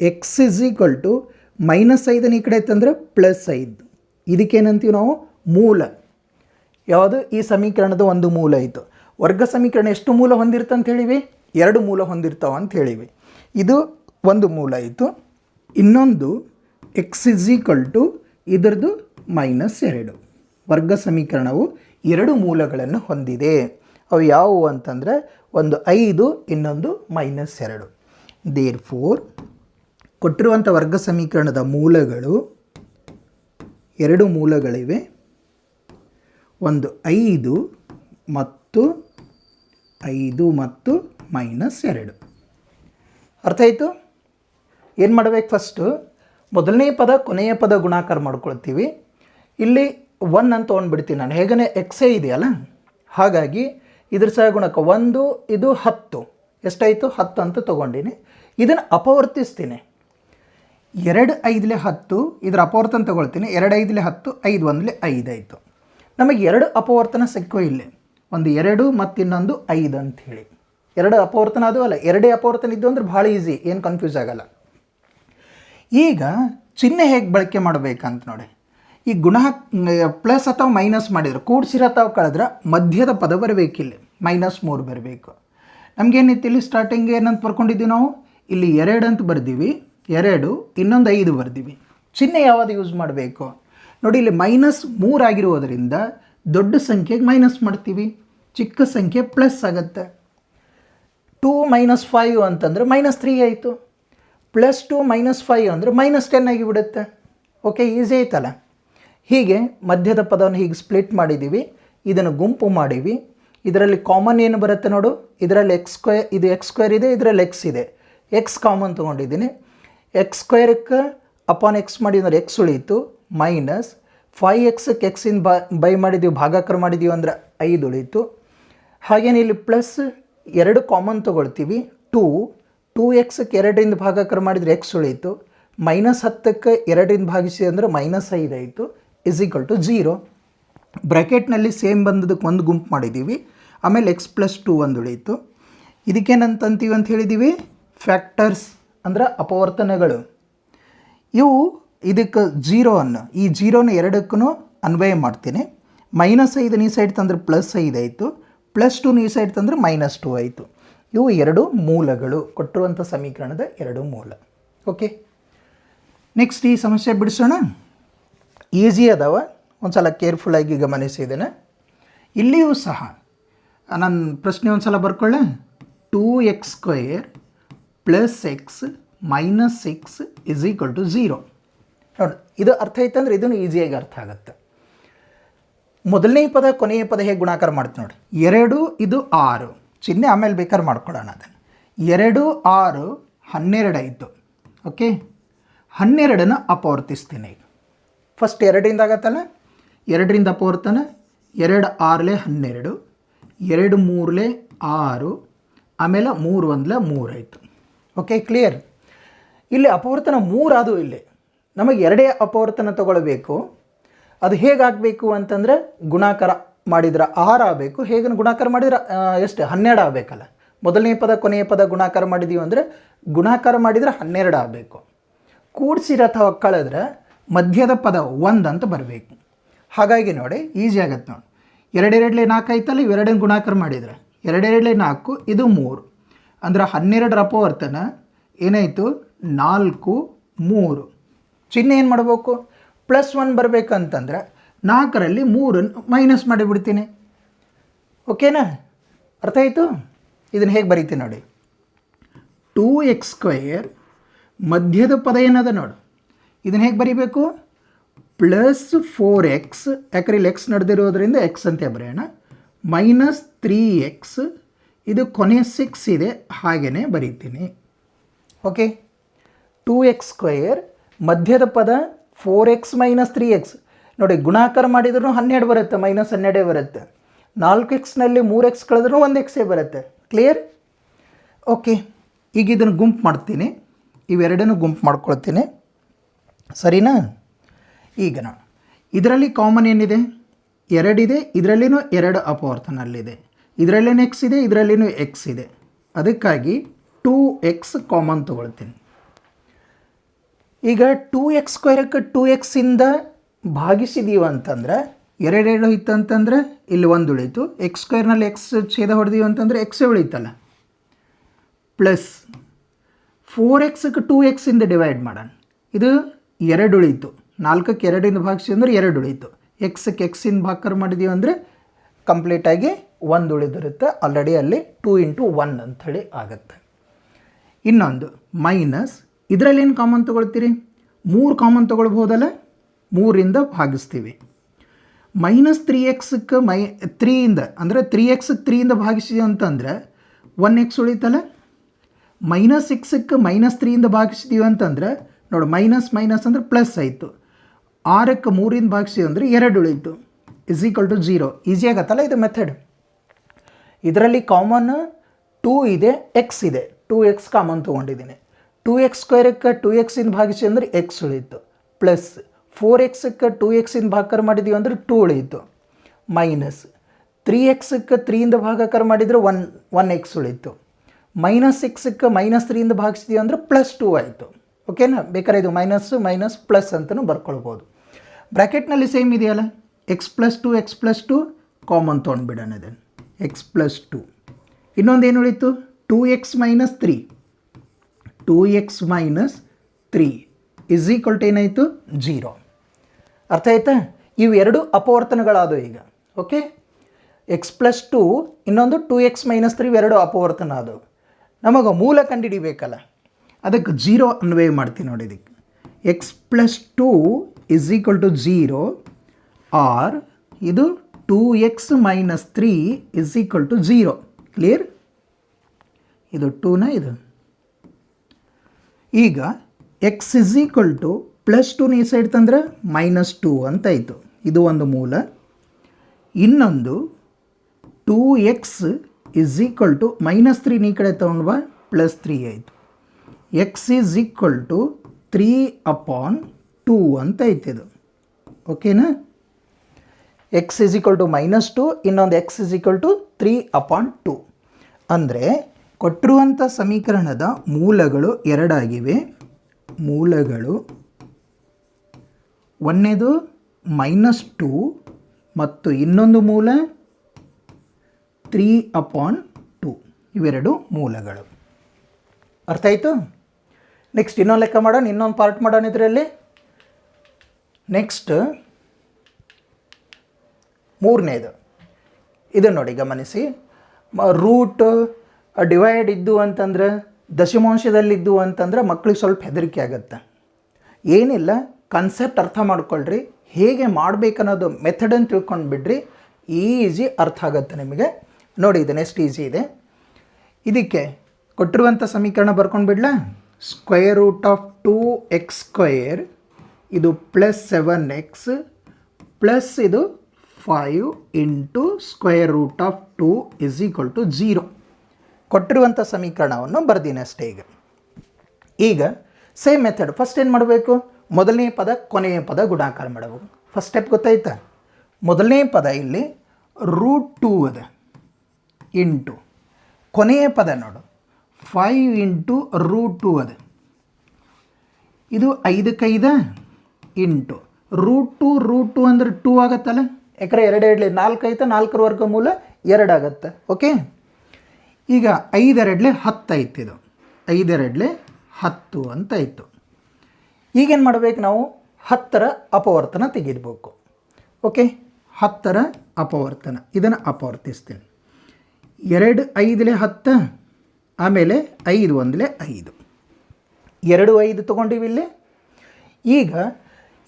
X is equal to minus ಐದನ್ನು ಈ ಕಡೆ ತಂದರೆ ಪ್ಲಸ್ ಐದು. ಇದಕ್ಕೇನಂತೀವಿ ನಾವು? ಮೂಲ. ಯಾವುದು? ಈ ಸಮೀಕರಣದ ಒಂದು ಮೂಲ ಆಯಿತು ವರ್ಗ ಸಮೀಕರಣ ಎಷ್ಟು ಮೂಲ ಹೊಂದಿರುತ್ತೆ ಹೇಳಿವಿ? ಎರಡು ಮೂಲ ಹೊಂದಿರ್ತಾವ ಅಂತ ಹೇಳಿವಿ. ಇದು ಒಂದು ಮೂಲ ಆಯಿತು ಇನ್ನೊಂದು ಎಕ್ಸ್ ಇಸ್ ಈಕ್ವಲ್ ಟು ಇದರದು ಮೈನಸ್ ಎರಡು. ವರ್ಗ ಸಮೀಕರಣವು ಎರಡು ಮೂಲಗಳನ್ನು ಹೊಂದಿದೆ. ಅವು ಯಾವುವು ಅಂತಂದರೆ ಒಂದು ಐದು, ಇನ್ನೊಂದು ಮೈನಸ್ ಎರಡು. ದೇರ್ ಫೋರ್ ಕೊಟ್ಟಿರುವಂಥ ವರ್ಗ ಸಮೀಕರಣದ ಮೂಲಗಳು ಎರಡು ಮೂಲಗಳಿವೆ. ಒಂದು ಐದು ಮತ್ತು ಐದು ಮತ್ತು ಮೈನಸ್ ಎರಡು. ಅರ್ಥ ಆಯಿತು? ಏನು ಮಾಡಬೇಕು ಫಸ್ಟು ಮೊದಲನೇ ಪದ, ಕೊನೆಯ ಪದ ಗುಣಾಕಾರ ಮಾಡ್ಕೊಳ್ತೀವಿ. ಇಲ್ಲಿ ಒನ್ ಅಂತ ತೊಗೊಂಡ್ಬಿಡ್ತೀನಿ ನಾನು. ಹೇಗೇ ಎಕ್ಸೇ ಇದೆಯಲ್ಲ? ಹಾಗಾಗಿ ಇದ್ರ ಸಹ ಗುಣಕ ಒಂದು, ಇದು ಹತ್ತು. ಎಷ್ಟಾಯಿತು? ಹತ್ತು ಅಂತ ತೊಗೊಂಡಿನಿ. ಇದನ್ನು ಅಪವರ್ತಿಸ್ತೀನಿ. ಎರಡು ಐದಲೆ ಹತ್ತು ಇದರ ಅಪವರ್ತನ ತಗೊಳ್ತೀನಿ. ಎರಡು ಐದಲೆ ಹತ್ತು, ಐದು ಒಂದಲೆ ಐದು ಆಯಿತು. ನಮಗೆ ಎರಡು ಅಪವರ್ತನ ಸಿಕ್ಕೋ ಇಲ್ಲಿ. ಒಂದು ಎರಡು ಮತ್ತು ಇನ್ನೊಂದು ಐದು ಅಂತ ಹೇಳಿ. ಎರಡು ಅಪವರ್ತನ ಅದು ಅಲ್ಲ, ಎರಡೇ ಅಪವರ್ತನ ಇದ್ದು ಅಂದ್ರೆ ಭಾಳ ಈಸಿ ಏನು ಕನ್ಫ್ಯೂಸ್ ಆಗಲ್ಲ. ಈಗ ಚಿಹ್ನೆ ಹೇಗೆ ಬಳಕೆ ಮಾಡಬೇಕಂತ ನೋಡಿ. ಈ ಗುಣ ಪ್ಲಸ್ ಅಥವಾ ಮೈನಸ್ ಮಾಡಿದ್ರೆ, ಕೂಡ್ಸಿರ ಅಥವಾ ಕಳೆದ್ರೆ ಮಧ್ಯದ ಪದ ಬರಬೇಕಿಲ್ಲಿ ಮೈನಸ್ ಮೂರು ಬರಬೇಕು. ನಮಗೇನಿತ್ತು ಇಲ್ಲಿ ಸ್ಟಾರ್ಟಿಂಗ್ ಏನಂತ ಬರ್ಕೊಂಡಿದ್ದೀವಿ ನಾವು? ಇಲ್ಲಿ ಎರಡು ಅಂತ ಬರ್ದೀವಿ. ಎರಡು, ಇನ್ನೊಂದು ಐದು ಬರ್ದೀವಿ. ಚಿಹ್ನೆ ಯಾವಾಗ ಯೂಸ್ ಮಾಡಬೇಕು? ನೋಡಿ, ಇಲ್ಲಿ ಮೈನಸ್ ಮೂರಾಗಿರುವುದರಿಂದ ದೊಡ್ಡ ಸಂಖ್ಯೆಗೆ ಮೈನಸ್ ಮಾಡ್ತೀವಿ. ಚಿಕ್ಕ ಸಂಖ್ಯೆ ಪ್ಲಸ್ ಆಗುತ್ತೆ. ಟೂ ಮೈನಸ್ ಫೈವ್ ಅಂತಂದರೆ ಮೈನಸ್ ತ್ರೀ ಆಯಿತು. ಪ್ಲಸ್ ಟು ಮೈನಸ್ ಫೈವ್ ಅಂದರೆ ಮೈನಸ್ ಟೆನ್ ಆಗಿಬಿಡುತ್ತೆ. ಓಕೆ ಈಸಿ ಆಯ್ತಲ್ಲ ಹೀಗೆ ಮಧ್ಯದ ಪದವನ್ನು ಹೀಗೆ ಸ್ಪ್ಲಿಟ್ ಮಾಡಿದ್ದೀವಿ ಇದನ್ನು ಗುಂಪು ಮಾಡೀವಿ. ಇದರಲ್ಲಿ ಕಾಮನ್ ಏನು ಬರುತ್ತೆ ನೋಡು? ಇದರಲ್ಲಿ ಎಕ್ಸ್ ಸ್ಕ್ವೇರ್ ಇದು ಎಕ್ಸ್ ಸ್ಕ್ವೇರ್ ಇದೆ, ಇದರಲ್ಲಿ ಎಕ್ಸ್ ಇದೆ. ಎಕ್ಸ್ ಕಾಮನ್ ತೊಗೊಂಡಿದ್ದೀನಿ. ಎಕ್ಸ್ ಸ್ಕ್ವೇರ್ಕ್ಕೆ ಅಪಾನ್ ಎಕ್ಸ್ ಮಾಡಿದ್ರೆ ಎಕ್ಸ್ ಉಳಿಯಿತು ಮೈನಸ್ ಫೈ ಎಕ್ಸಕ್ಕೆ ಎಕ್ಸಿಂದ ಬಾ ಬೈ ಮಾಡಿದ್ದೀವಿ ಭಾಗಾಕಾರ ಮಾಡಿದ್ದೀವಿ ಅಂದ್ರೆ ಐದು ಉಳಿಯಿತು. ಹಾಗೇನೆ ಇಲ್ಲಿ ಪ್ಲಸ್ ಎರಡು ಕಾಮನ್ ತೊಗೊಳ್ತೀವಿ ಟೂ ಟೂ ಎಕ್ಸಕ್ಕೆ ಎರಡರಿಂದ ಭಾಗಾಕಾರ ಮಾಡಿದರೆ ಎಕ್ಸ್ ಉಳಿಯಿತು ಮೈನಸ್ ಹತ್ತಕ್ಕೆ ಎರಡರಿಂದ ಭಾಗಿಸಿ ಅಂದರೆ ಮೈನಸ್ ಐದು ಆಯಿತು ಇಸ್ ಈಕ್ವಲ್ ಟು ಜೀರೋ ಬ್ರ್ಯಾಕೆಟ್ನಲ್ಲಿ ಸೇಮ್ ಬಂದದಕ್ಕೆ ಒಂದು ಗುಂಪು ಮಾಡಿದ್ದೀವಿ ಆಮೇಲೆ ಎಕ್ಸ್ ಪ್ಲಸ್ ಟೂ ಒಂದು ಉಳೀತು ಇದಕ್ಕೇನಂತಂತೀವಿ ಅಂತ ಹೇಳಿದ್ದೀವಿ ಫ್ಯಾಕ್ಟರ್ಸ್ ಅಂದ್ರೆ ಅಪವರ್ತನಗಳು. ಇವು ಇದಕ್ಕೆ ಜೀರೋವನ್ನು ಈ ಜೀರೋನ ಎರಡಕ್ಕೂ ಅನ್ವಯ ಮಾಡ್ತೀನಿ. ಮೈನಸ್ ಐದು ನೀ ಸೈಡ್ ತಂದರೆ ಪ್ಲಸ್ ಐದು ಆಯಿತು. ಪ್ಲಸ್ ಟು ನೀ ಸೈಡ್ ತಂದರೆ ಮೈನಸ್ ಟು ಆಯಿತು. ಇವು ಎರಡು ಮೂಲಗಳು. ಕೊಟ್ಟಿರುವಂಥ ಸಮೀಕರಣದ ಎರಡು ಮೂಲ. ಓಕೆ? ನೆಕ್ಸ್ಟ್ ಈ ಸಮಸ್ಯೆ ಬಿಡಿಸೋಣ. ಈಸಿ ಅದಾವ. ಒಂದು ಸಲ ಕೇರ್ಫುಲ್ಲಾಗಿ ಗಮನಿಸಿದ್ದೇನೆ ಇಲ್ಲಿಯೂ ಸಹ. ನನ್ನ ಪ್ರಶ್ನೆ ಒಂದು ಸಲ ಬರ್ಕೊಳ್ಳೆ two X square plus X minus six is equal to zero ನೋಡಿ, ಇದು ಅರ್ಥ ಆಯ್ತಂದ್ರೆ ಇದನ್ನು ಈಸಿಯಾಗಿ ಅರ್ಥ ಆಗುತ್ತೆ. ಮೊದಲನೇ ಪದ, ಕೊನೆಯ ಪದ ಹೇಗೆ ಗುಣಾಕಾರ ಮಾಡ್ತೀವಿ ನೋಡಿ. ಎರಡು, ಇದು ಆರು. ಚಿಹ್ನೆ ಆಮೇಲೆ ಬೇಕಾದ್ರೆ ಮಾಡ್ಕೊಳ್ಳೋಣ ಅದನ್ನು. ಎರಡು, ಆರು, ಹನ್ನೆರಡು ಆಯಿತು ಓಕೆ ಹನ್ನೆರಡನ್ನು ಅಪವರ್ತಿಸ್ತೀನಿ ಈಗ. ಫಸ್ಟ್ ಎರಡರಿಂದ ಆಗತ್ತಲ್ಲ? ಎರಡರಿಂದ ಅಪವರ್ತನ? ಎರಡು ಆರಲೆ ಹನ್ನೆರಡು. ಎರಡು ಮೂರಲೆ ಆರು. ಆಮೇಲೆ ಮೂರು ಒಂದ್ಲೆ ಮೂರಾಯಿತು ಓಕೆ ಕ್ಲಿಯರ್ ಇಲ್ಲಿ ಅಪವರ್ತನ ಮೂರಾದು ಇಲ್ಲಿ. ನಮಗೆ ಎರಡೇ ಅಪವರ್ತನ ತಗೊಳ್ಬೇಕು. ಅದು ಹೇಗಾಗಬೇಕು ಅಂತಂದರೆ ಗುಣಾಕಾರ ಮಾಡಿದ್ರೆ ಆರು ಆಗಬೇಕು ಹೇಗೆ ಗುಣಾಕಾರ ಮಾಡಿದ್ರೆ ಎಷ್ಟು, ಹನ್ನೆರಡು ಆಗಬೇಕಲ್ಲ. ಮೊದಲನೇ ಪದ, ಕೊನೆಯ ಪದ ಗುಣಾಕಾರ ಮಾಡಿದ್ದೀವಿ ಅಂದರೆ ಗುಣಾಕಾರ ಮಾಡಿದರೆ ಹನ್ನೆರಡು ಆಗಬೇಕು. ಕೂಡಿಸಿರ ಅಥವಾ ಕಳೆದ್ರೆ ಮಧ್ಯದ ಪದ ಒಂದು ಅಂತ ಬರಬೇಕು. ಹಾಗಾಗಿ ನೋಡಿ ಈಸಿ ಆಗತ್ತೆ ನೋಡಿ. ಎರಡೆರಡಲೇ ನಾಲ್ಕು ಆಯ್ತಲ್ಲ, ಇವೆರಡನ್ನು ಗುಣಾಕಾರ ಮಾಡಿದರೆ. ಎರಡೆರಡಲೇ ನಾಲ್ಕು, ಇದು ಮೂರು. ಅಂದ್ರೆ ಹನ್ನೆರಡರ ಅಪವರ್ತನ ಏನಾಯಿತು? ನಾಲ್ಕು, ಮೂರು. ಚಿಹ್ನೆ ಏನು ಮಾಡಬೇಕು? ಪ್ಲಸ್ ಒನ್ ಬರಬೇಕಂತಂದ್ರೆ ನಾಲ್ಕರಲ್ಲಿ ಮೂರನ್ನು ಮೈನಸ್ ಮಾಡಿಬಿಡ್ತೀನಿ ಓಕೆನಾ? ಅರ್ಥ ಆಯಿತು? ಇದನ್ನು ಹೇಗೆ ಬರೀತೀನಿ ನೋಡಿ. ಟೂ ಎಕ್ಸ್ ಸ್ಕ್ವಯರ್ ಮಧ್ಯದ ಪದ ಏನದ ನೋಡು. ಇದನ್ನು ಹೇಗೆ ಬರೀಬೇಕು? ಪ್ಲಸ್ ಫೋರ್ ಎಕ್ಸ್ ಯಾಕಂದ್ರೆ ಇಲ್ಲಿ ಎಕ್ಸ್ ನಡೆದಿರೋದ್ರಿಂದ ಎಕ್ಸ್ ಅಂತ ಬರೆಯೋಣ. ಮೈನಸ್ ತ್ರೀ ಎಕ್ಸ್ ಇದು ಕೊನೆ ಸಿಕ್ಸ್ ಇದೆ ಹಾಗೆಯೇ ಬರೀತೀನಿ. ಓಕೆ ಟೂ ಎಕ್ಸ್ ಸ್ಕ್ವಯರ್ ಮಧ್ಯದ ಪದ four X minus three X ನೋಡಿ, ಗುಣಾಕಾರ ಮಾಡಿದ್ರು ಹನ್ನೆರಡು ಬರುತ್ತೆ ಮೈನಸ್ ಹನ್ನೆರಡೇ ಬರುತ್ತೆ. ನಾಲ್ಕು ಎಕ್ಸ್ನಲ್ಲಿ ಮೂರು ಎಕ್ಸ್ ಕಳೆದ್ರೂ ಒಂದು ಎಕ್ಸೇ ಬರುತ್ತೆ. ಕ್ಲಿಯರ್ ಓಕೆ ಈಗ ಇದನ್ನು ಗುಂಪು ಮಾಡ್ತೀನಿ. ಇವೆರಡನ್ನೂ ಗುಂಪು ಮಾಡ್ಕೊಳ್ತೀನಿ. ಸರಿನಾ? ಈಗ ನಾನು ಇದರಲ್ಲಿ ಕಾಮನ್ ಏನಿದೆ? ಎರಡಿದೆ. ಇದರಲ್ಲಿನೂ ಎರಡು ಅಪವರ್ತನಲ್ಲಿದೆ. ಇದರಲ್ಲಿನೂ ಎಕ್ಸ್ ಇದೆ, ಇದರಲ್ಲೇನು ಎಕ್ಸ್ ಇದೆ. ಅದಕ್ಕಾಗಿ ಟೂ ಎಕ್ಸ್ ಕಾಮನ್ ತೊಗೊಳ್ತೀನಿ. ಈಗ ಟೂ ಎಕ್ಸ್ ಸ್ಕ್ವೇರಕ್ಕೆ ಟೂ ಎಕ್ಸಿಂದ ಭಾಗಿಸಿದೀವಿ ಅಂತಂದ್ರೆ, ಎರಡೆರಡು ಇತ್ತು ಅಂತಂದ್ರೆ, ಇಲ್ಲಿ ಒಂದು ಉಳೀತು. ಎಕ್ಸ್ ಸ್ಕ್ವೇರ್ನಲ್ಲಿ ಎಕ್ಸ್ ಛೇದ ಹೊಡೆದೀವಿ ಅಂತಂದ್ರೆ ಎಕ್ಸೇ ಉಳೀತಲ್ಲ. ಪ್ಲಸ್ ಫೋರ್ ಎಕ್ಸ್ಗೆ ಟೂ ಎಕ್ಸಿಂದ ಡಿವೈಡ್ ಮಾಡೋಣ. ಇದು ಎರಡು ಉಳೀತು. ನಾಲ್ಕಕ್ಕೆ ಎರಡಿಂದ ಭಾಗಿಸಿ ಅಂದ್ರೆ ಎರಡು ಉಳೀತು. ಎಕ್ಸಕ್ಕೆ ಎಕ್ಸಿಂದ ಭಾಕರ್ ಮಾಡಿದೀವಿ ಅಂದರೆ ಕಂಪ್ಲೀಟಾಗಿ ಒಂದು ಉಳಿದಿರುತ್ತೆ ಆಲ್ರೆಡಿ ಅಲ್ಲಿ ಟೂ ಇಂಟು ಒನ್ ಅಂಥೇಳಿ ಆಗುತ್ತೆ. ಇನ್ನೊಂದು ಮೈನಸ್ ಇದರಲ್ಲಿ ಏನು ಕಾಮನ್ ತೊಗೊಳ್ತೀರಿ? ಮೂರು ಕಾಮನ್ ತೊಗೊಳ್ಬೋದಲ್ಲ ಮೂರಿಂದ ಭಾಗಿಸ್ತೀವಿ. ಮೈನಸ್ ತ್ರೀ ಎಕ್ಸಕ್ಕೆ ಮೈ ತ್ರೀಯಿಂದ ಅಂದರೆ ತ್ರೀ ಎಕ್ಸಕ್ಕೆ ತ್ರೀಯಿಂದ ಭಾಗಿಸಿ ಅಂತಂದರೆ ಒನ್ ಎಕ್ಸ್ ಉಳಿತಲ್ಲ? ಮೈನಸ್ ಸಿಕ್ಸಕ್ಕೆ ಮೈನಸ್ ತ್ರೀಯಿಂದ ಭಾಗಿಸಿದೀವಿ ಅಂತಂದ್ರೆ, ನೋಡಿ ಮೈನಸ್ ಮೈನಸ್ ಅಂದರೆ ಪ್ಲಸ್ ಆಯಿತು. ಆರಕ್ಕೆ ಮೂರಿಂದ ಭಾಗಿಸಿದ್ವಿ ಅಂದರೆ ಎರಡು ಉಳಿತು. Is equal to zero easy ಆಗತ್ತಲ್ಲ ಇದು ಮೆಥಡ್ ಇದರಲ್ಲಿ ಕಾಮನ್ ಟೂ ಇದೆ ಎಕ್ಸ್ ಇದೆ. ಟೂ ಎಕ್ಸ್ ಕಾಮನ್ ತೊಗೊಂಡಿದ್ದೀನಿ. ಟೂ ಎಕ್ಸ್ ಸ್ಕ್ವೇರಕ್ಕೆ ಟೂ ಎಕ್ಸಿಂದ ಭಾಗಿಸಿ ಅಂದರೆ ಎಕ್ಸ್ ಉಳಿಯಿತು. ಪ್ಲಸ್ ಫೋರ್ ಎಕ್ಸಕ್ಕೆ ಟೂ ಎಕ್ಸಿಂದ ಭಾಗಕಾರ ಮಾಡಿದ್ದೀವಿ ಅಂದರೆ ಟೂ ಉಳಿಯಿತು. ಮೈನಸ್ ತ್ರೀ ಎಕ್ಸಕ್ಕೆ ತ್ರೀಯಿಂದ ಭಾಗಾಕಾರ ಮಾಡಿದರೆ ಒನ್ ಒನ್ ಎಕ್ಸ್ ಉಳಿಯಿತು. ಮೈನಸ್ ಸಿಕ್ಸಕ್ಕೆ ಮೈನಸ್ ತ್ರೀಯಿಂದ ಭಾಗಿಸಿದ್ವಿ ಅಂದರೆ ಪ್ಲಸ್ ಟೂ ಆಯಿತು. ಓಕೆನಾ ಬೇಕಾದ್ರೆ ಇದು ಮೈನಸ್ ಮೈನಸ್ ಪ್ಲಸ್ ಅಂತಲೂ ಬರ್ಕೊಳ್ಬೋದು. ಬ್ರ್ಯಾಕೆಟ್ನಲ್ಲಿ ಸೇಮ್ ಇದೆಯಲ್ಲ? X plus two X plus two common ತೊಗೊಂಡ್ಬಿಡೋಣ ಇದನ್ನು. ಎಕ್ಸ್ ಪ್ಲಸ್ ಟು ಇನ್ನೊಂದು ಏನು ಉಳಿತು? Two X minus three two X minus three is equal to ಏನಾಯಿತು? ಜೀರೋ ಅರ್ಥ ಆಯ್ತಾ? ಇವೆರಡು ಅಪವರ್ತನಗಳಾದವು ಈಗ. ಓಕೆ ಎಕ್ಸ್ ಪ್ಲಸ್ ಟು ಇನ್ನೊಂದು ಟೂ ಎಕ್ಸ್ ಮೈನಸ್ ತ್ರೀ ಎರಡು ಅಪವರ್ತನ ಆದವು ನಮಗೆ ಮೂಲ ಕಂಡುಹಿಡಿಬೇಕಲ್ಲ? ಅದಕ್ಕೆ ಜೀರೋ ಅನ್ವಯ ಮಾಡ್ತೀನಿ ನೋಡಿ ಇದಕ್ಕೆ. X plus two is equal to zero or ಇದು two X minus three is equal to zero clear ಇದು ಟೂನ ಇದು. ಈಗ X is equal to plus ಟೂನ ಈ ಸೈಡ್ ತಂದ್ರೆ ಮೈನಸ್ ಟೂ ಅಂತಾಯಿತು ಇದು ಒಂದು ಮೂಲ. ಇನ್ನೊಂದು two X is equal to minus three ಈ ಕಡೆ ತೊಗೊಂಡು ಬಾ ಪ್ಲಸ್ ತ್ರೀ ಆಯಿತು. X is equal to three upon two ಅಂತ ಐತಿದು ಓಕೆನಾ X is two minus two ಇನ್ನೊಂದು X is equal to three upon two ಅಂದರೆ ಕೊಟ್ಟಿರುವಂಥ ಸಮೀಕರಣದ ಮೂಲಗಳು ಎರಡಾಗಿವೆ. ಮೂಲಗಳು ಒಂದನೇದು ಮೈನಸ್ ಟು ಮತ್ತು ಇನ್ನೊಂದು ಮೂಲ ತ್ರೀ ಅಪಾನ್ ಟು ಇವೆರಡು ಮೂಲಗಳು. ಅರ್ಥ ಆಯಿತು? ನೆಕ್ಸ್ಟ್ ಇನ್ನೊಂದು ಲೆಕ್ಕ ಮಾಡೋಣ, ಇನ್ನೊಂದು ಪಾರ್ಟ್ ಮಾಡೋಣ ಇದರಲ್ಲಿ. ನೆಕ್ಸ್ಟ್ ಮೂರನೇದು. ಇದನ್ನು ನೋಡಿ ಗಮನಿಸಿ. ರೂಟ್ ಡಿವೈಡ್ ಇದ್ದು ಅಂತಂದ್ರೆ, ದಶಮಾಂಶದಲ್ಲಿದ್ದು ಅಂತಂದ್ರೆ ಮಕ್ಳಿಗೆ ಸ್ವಲ್ಪ ಹೆದರಿಕೆ ಆಗುತ್ತೆ. ಏನಿಲ್ಲ ಕನ್ಸೆಪ್ಟ್ ಅರ್ಥ ಮಾಡ್ಕೊಳ್ರಿ. ಹೇಗೆ ಮಾಡಬೇಕನ್ನೋದು ಮೆಥಡನ್ನು ತಿಳ್ಕೊಂಡು ಬಿಡ್ರಿ. ಈಸಿ ಅರ್ಥ ಆಗುತ್ತೆ ನಿಮಗೆ. ನೋಡಿ, ಇದು ನೆಕ್ಸ್ಟ್ ಈಸಿ ಇದೆ. ಇದಕ್ಕೆ ಕೊಟ್ಟಿರುವಂಥ ಸಮೀಕರಣ ಬರ್ಕೊಂಡು ಬಿಡ್ಲಾ? Square root of two X square ಇದು ಪ್ಲಸ್ ಸೆವೆನ್ ಎಕ್ಸ್ ಪ್ಲಸ್ ಇದು five into square root of two is equal to zero ಕೊಟ್ಟಿರುವಂಥ ಸಮೀಕರಣವನ್ನು ಬರೆದಿನ ಅಷ್ಟೇ ಈಗ. ಈಗ ಸೇಮ್ ಮೆಥಡ್ ಫಸ್ಟ್ ಏನು ಮಾಡಬೇಕು? ಮೊದಲನೇ ಪದ, ಕೊನೆಯ ಪದ ಗುಣಾಕಾರ ಮಾಡಬೇಕು. ಫಸ್ಟ್ ಸ್ಟೆಪ್ ಗೊತ್ತಾಯ್ತಾ? ಮೊದಲನೇ ಪದ ಇಲ್ಲಿ ರೂಟ್ ಟೂ ಅದ. ಇಂಟು ಕೊನೆಯ ಪದ ನೋಡು. ಫೈವ್ ಇಂಟು ರೂಟ್ ಟೂ ಅದ. ಇದು ಐದಕ್ಕೈದ into root two root two ಅಂದ್ರೆ ಟೂ ಆಗತ್ತಲ್ಲ? ಯಾಕಂದ್ರೆ ಎರಡು ಎರಡಲಿ ನಾಲ್ಕು ಐತೆ, ನಾಲ್ಕರ ವರ್ಗಮೂಲ ಮೂಲ ಎರಡಾಗತ್ತೆ ಓಕೆ? ಈಗ ಐದೆರಡ್ಲೆ ಹತ್ತು ಐತೆ ಇದು. ಐದೆರಡ್ಲೆ ಹತ್ತು ಅಂತ ಇತ್ತು ಈಗೇನು ಮಾಡ್ಬೇಕು ನಾವು? ಹತ್ತರ ಅಪವರ್ತನ ತೆಗೆದ್ಬೇಕು, ಓಕೆ? ಹತ್ತರ ಅಪವರ್ತನ, ಇದನ್ನು ಅಪವರ್ತಿಸ್ತೀನಿ. ಎರಡು ಐದಲೆ ಹತ್ತು, ಆಮೇಲೆ ಐದು ಒಂದಲೆ ಐದು. ಎರಡು ಐದು ತೊಗೊಂಡಿವಿ ಇಲ್ಲಿ. ಈಗ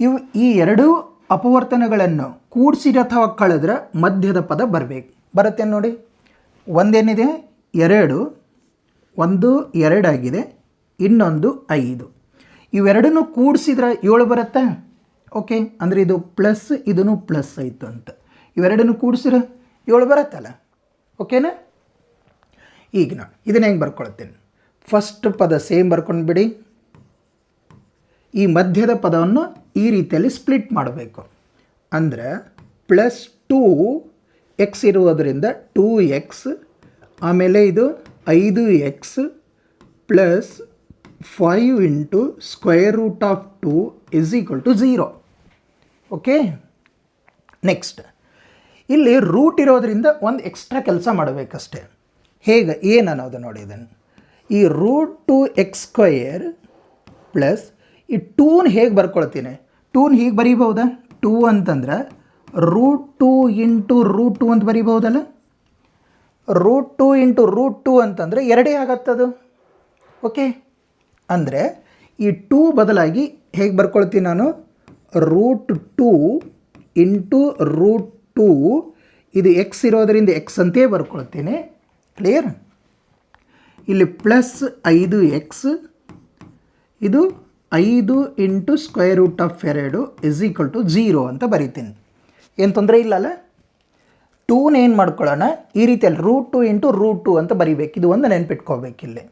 ಇವು ಈ ಎರಡೂ ಅಪವರ್ತನಗಳನ್ನು ಕೂಡಿಸಿದ ಅಥವಾ ಕಳೆದ್ರೆ ಮಧ್ಯದ ಪದ ಬರಬೇಕು. ಬರುತ್ತೆ ನೋಡಿ? ಒಂದೇನಿದೆ? ಎರಡು. ಒಂದು ಎರಡಾಗಿದೆ ಇನ್ನೊಂದು, ಐದು. ಇವೆರಡನ್ನು ಕೂಡಿಸಿದ್ರೆ ಏಳು ಬರುತ್ತೆ? ಓಕೆ, ಅಂದರೆ ಇದು ಪ್ಲಸ್, ಇದನ್ನು ಪ್ಲಸ್ ಆಯಿತು ಅಂತ. ಇವೆರಡನ್ನು ಕೂಡಿಸಿದ್ರೆ ಏಳು ಬರುತ್ತಲ್ಲ? ಓಕೆನಾ? ಈಗ ನಾನು ಇದನ್ನ ಹೆಂಗೆ ಬರ್ಕೊಳ್ತೇನೆ? ಫಸ್ಟ್ ಪದ ಸೇಮ್ ಬರ್ಕೊಂಡ್ಬಿಡಿ. ಈ ಮಧ್ಯದ ಪದವನ್ನು ಈ ರೀತಿಯಲ್ಲಿ ಸ್ಪ್ಲಿಟ್ ಮಾಡಬೇಕು. ಅಂದರೆ ಪ್ಲಸ್ ಟೂ ಎಕ್ಸ್ ಇರುವುದರಿಂದ ಟೂ ಎಕ್ಸ್ ಆಮೇಲೆ ಇದು ಐದು X plus five into square root of two is equal to zero okay next ಇಲ್ಲಿ ರೂಟ್ ಇರೋದರಿಂದ ಒಂದು ಎಕ್ಸ್ಟ್ರಾ ಕೆಲಸ ಮಾಡಬೇಕಷ್ಟೆ. ಹೇಗೆ, ಏನು ಅನ್ನೋದು ನೋಡಿ ಇದನ್ನು. ಈ root two X square plus ಈ ಟೂನ್ ಹೇಗೆ ಬರ್ಕೊಳ್ತೀನಿ? ಟೂನ್ ಹೀಗೆ ಬರೀಬಹುದಾ? ಟೂ ಅಂತಂದ್ರೆ root two into root two ಅಂತ ಬರೀಬಹುದಲ್ಲ? Root two into root two ಅಂತಂದರೆ ಎರಡೇ ಆಗತ್ತದು ಓಕೆ? ಅಂದರೆ ಈ ಟೂ ಬದಲಾಗಿ ಹೇಗೆ ಬರ್ಕೊಳ್ತೀನಿ ನಾನು? Root two into root two. ಇದು ಎಕ್ಸ್ ಇರೋದರಿಂದ ಎಕ್ಸ್ ಅಂತೇ ಬರ್ಕೊಳ್ತೀನಿ. ಕ್ಲಿಯರ್ ಇಲ್ಲಿ ಪ್ಲಸ್ ಐದು ಎಕ್ಸ್ ಇದು ಐದು ಇಂಟು ಸ್ಕ್ವೇರ್ ರೂಟ್ ಆಫ್ ಎರಡು ಇಸ್ ಈಕ್ವಲ್ ಟು ಝೀರೋ ಅಂತ ಬರಿತೀನಿ. ಏನು ತೊಂದರೆ ಇಲ್ಲಲ್ಲ? ಟೂನ ಏನು ಮಾಡ್ಕೊಳ್ಳೋಣ? ಈ ರೀತಿಯಲ್ಲಿ root two into root two ಅಂತ ಬರಿಬೇಕು. ಇದು ಒಂದು ನೆನ್ಪಿಟ್ಕೋಬೇಕು ಇಲ್ಲಿ.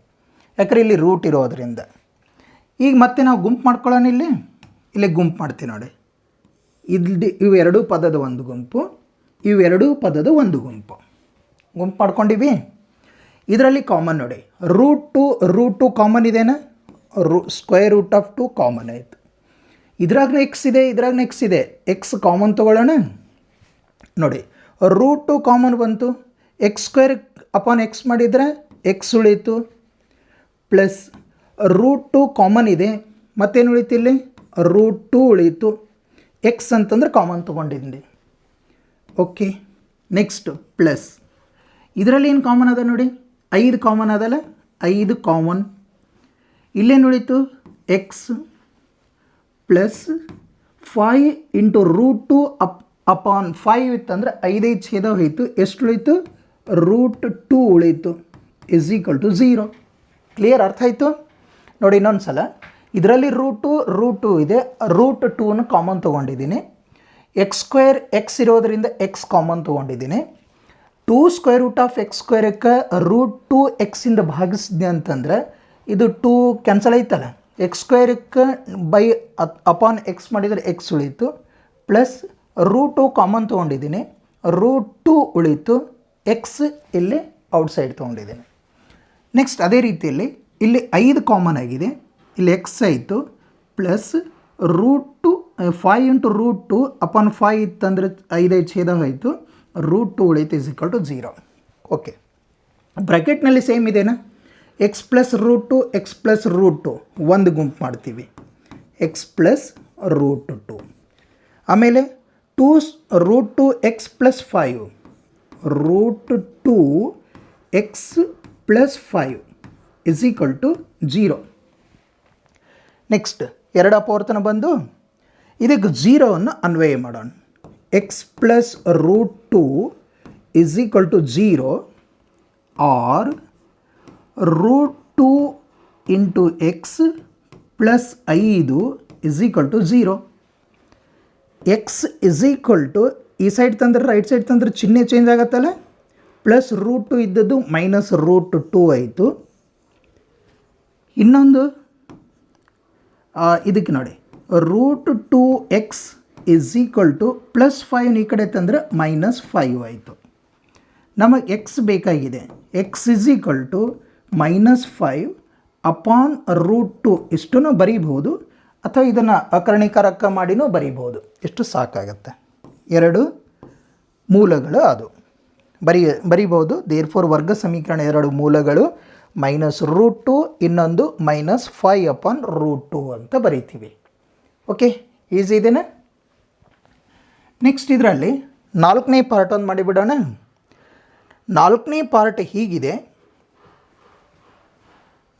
ಯಾಕಂದ್ರೆ ಇಲ್ಲಿ ರೂಟ್ ಇರೋದ್ರಿಂದ. ಈಗ ಮತ್ತೆ ನಾವು ಗುಂಪು ಮಾಡ್ಕೊಳ್ಳೋಣ ಇಲ್ಲಿ? ಇಲ್ಲಿ ಗುಂಪು ಮಾಡ್ತೀವಿ ನೋಡಿ. ಇಲ್ಲಿ ಇವೆರಡೂ ಪದದ ಒಂದು ಗುಂಪು ಇವೆರಡೂ ಪದದ ಒಂದು ಗುಂಪು. ಗುಂಪು ಮಾಡ್ಕೊಂಡಿವಿ? ಇದರಲ್ಲಿ ಕಾಮನ್ ನೋಡಿ. Root two root two common ಇದೇನಾ? ರೂ square root of two common ಆಯಿತು. ಇದ್ರಾಗ್ನ ಎಕ್ಸ್ ಇದೆ, ಇದ್ರಾಗ್ನ ಎಕ್ಸ್ ಇದೆ. ಎಕ್ಸ್ ಕಾಮನ್ ತೊಗೊಳ್ಳೋಣ? ನೋಡಿ ರೂಟ್ ಟು ಕಾಮನ್ ಬಂತು. ಎಕ್ಸ್ ಸ್ಕ್ವೇರ್ ಅಪಾನ್ ಎಕ್ಸ್ ಮಾಡಿದರೆ ಎಕ್ಸ್ ಉಳೀತು. ಪ್ಲಸ್ ರೂಟ್ ಟು ಕಾಮನ್ ಇದೆ. ಮತ್ತೇನು ಉಳೀತು ಇಲ್ಲಿ? ರೂಟ್ ಟು ಉಳೀತು. ಎಕ್ಸ್ ಅಂತಂದ್ರೆ ಕಾಮನ್ ತೊಗೊಂಡಿದ್ದೆ ಓಕೆ ನೆಕ್ಸ್ಟ್ ಪ್ಲಸ್ ಇದರಲ್ಲಿ ಏನು ಕಾಮನ್ ಅದ ನೋಡಿ? ಐದು ಕಾಮನ್ ಅದಲ್ಲ? ಐದು ಕಾಮನ್ ಇಲ್ಲೇನು ಉಳೀತು? X plus five into root two up upon five ಇತ್ತಂದ್ರೆ ಐದೈದು ಛೇದ ಹೋಯಿತು. ಎಷ್ಟು ಉಳಿತು? ರೂಟ್ ಟೂ ಉಳಿತು. Is equal to zero clear ಅರ್ಥ ಆಯಿತು? ನೋಡಿ ಇನ್ನೊಂದು ಸಲ ಇದರಲ್ಲಿ ರೂಟು ರೂಟ್ ಟು ಇದೆ. ರೂಟ್ ಟೂನ ಕಾಮನ್ ತೊಗೊಂಡಿದ್ದೀನಿ. ಎಕ್ಸ್ ಸ್ಕ್ವೇರ್ ಎಕ್ಸ್ ಇರೋದರಿಂದ ಎಕ್ಸ್ ಕಾಮನ್ ತೊಗೊಂಡಿದ್ದೀನಿ. Two square root of X ಸ್ಕ್ವೇರಕ್ಕೆ root two ಎಕ್ಸಿಂದ ಭಾಗಿಸಿದೆ ಅಂತಂದ್ರೆ ಇದು ಟೂ ಕ್ಯಾನ್ಸಲ್ ಐತಲ್ಲ ಎಕ್ಸ್ ಸ್ಕ್ವೇರಕ್ಕೆ ಬೈ ಅಪಾನ್ ಎಕ್ಸ್ ಮಾಡಿದರೆ ಎಕ್ಸ್ ಉಳೀತು ಪ್ಲಸ್ ರೂಟ್ ಟು ಕಾಮನ್ ತೊಗೊಂಡಿದ್ದೀನಿ. ರೂಟ್ ಟು ಉಳೀತು ಎಕ್ಸ್ ಇಲ್ಲಿ ಔಟ್ಸೈಡ್ ತೊಗೊಂಡಿದ್ದೀನಿ. ನೆಕ್ಸ್ಟ್ ಅದೇ ರೀತಿಯಲ್ಲಿ ಇಲ್ಲಿ ಐದು ಕಾಮನ್ ಆಗಿದೆ. ಇಲ್ಲಿ ಎಕ್ಸ್ ಆಯಿತು. Plus root two five into root two upon five ಇತ್ತಂದರೆ ಐದೈದು ಛೇದ ಆಯಿತು. Root two ಉಳೀತು is equal to zero okay ಬ್ರ್ಯಾಕೆಟ್ನಲ್ಲಿ same ಇದೆನಾ? X plus root two x plus root two ಒಂದು ಗುಂಪು ಮಾಡ್ತೀವಿ. ಎಕ್ಸ್ ಪ್ಲಸ್ ರೂಟು ಟು ಆಮೇಲೆ two root two x plus five root two x plus five is equal to zero next ಎರಡು ಅಪವರ್ತನ ಬಂದು ಇದಕ್ಕೆ ಜೀರೋವನ್ನು ಅನ್ವಯ ಮಾಡೋಣ. X plus root two is equal to zero or root two into x plus ಐದು is equal to zero. X is equal to ಈ side ತಂದ್ರೆ ರೈಟ್ ಸೈಡ್ ತಂದ್ರೆ ಚಿಹ್ನೆ ಚೇಂಜ್ ಆಗತ್ತಲ್ಲ? ಪ್ಲಸ್ ರೂಟ್ ಟು ಇದ್ದದ್ದು ಮೈನಸ್ ರೂಟ್ ಟು ಆಯಿತು. ಇನ್ನೊಂದು ಇದಕ್ಕೆ ನೋಡಿ. Root two x is equal to plus five ಈ ಕಡೆ ತಂದರೆ ಮೈನಸ್ ಫೈವ್ ಆಯಿತು. ನಮಗೆ ಎಕ್ಸ್ ಬೇಕಾಗಿದೆ. X is equal to minus five upon root two ಇಷ್ಟು ಬರೀಬಹುದು, ಅಥವಾ ಇದನ್ನು ಅಕರ್ಣೀಕಾರಕ ಮಾಡಿನೂ ಬರೀಬಹುದು. ಎಷ್ಟು ಸಾಕಾಗತ್ತೆ? ಎರಡು ಮೂಲಗಳು ಅದು. ಬರೀ, ಬರೀಬಹುದು ದೇರ್ ಫೋರ್ ವರ್ಗ ಸಮೀಕರಣ ಎರಡು ಮೂಲಗಳು, ಮೈನಸ್ ರೂಟ್ ಟು, ಇನ್ನೊಂದು minus five upon root two ಅಂತ ಬರಿತೀವಿ. ಓಕೆ, ಈಸಿ ಇದೇನೆ? ನೆಕ್ಸ್ಟ್ ಇದರಲ್ಲಿ ನಾಲ್ಕನೇ ಪಾರ್ಟ್ ಒಂದು ಮಾಡಿಬಿಡೋಣ. ನಾಲ್ಕನೇ ಪಾರ್ಟ್ ಹೀಗಿದೆ.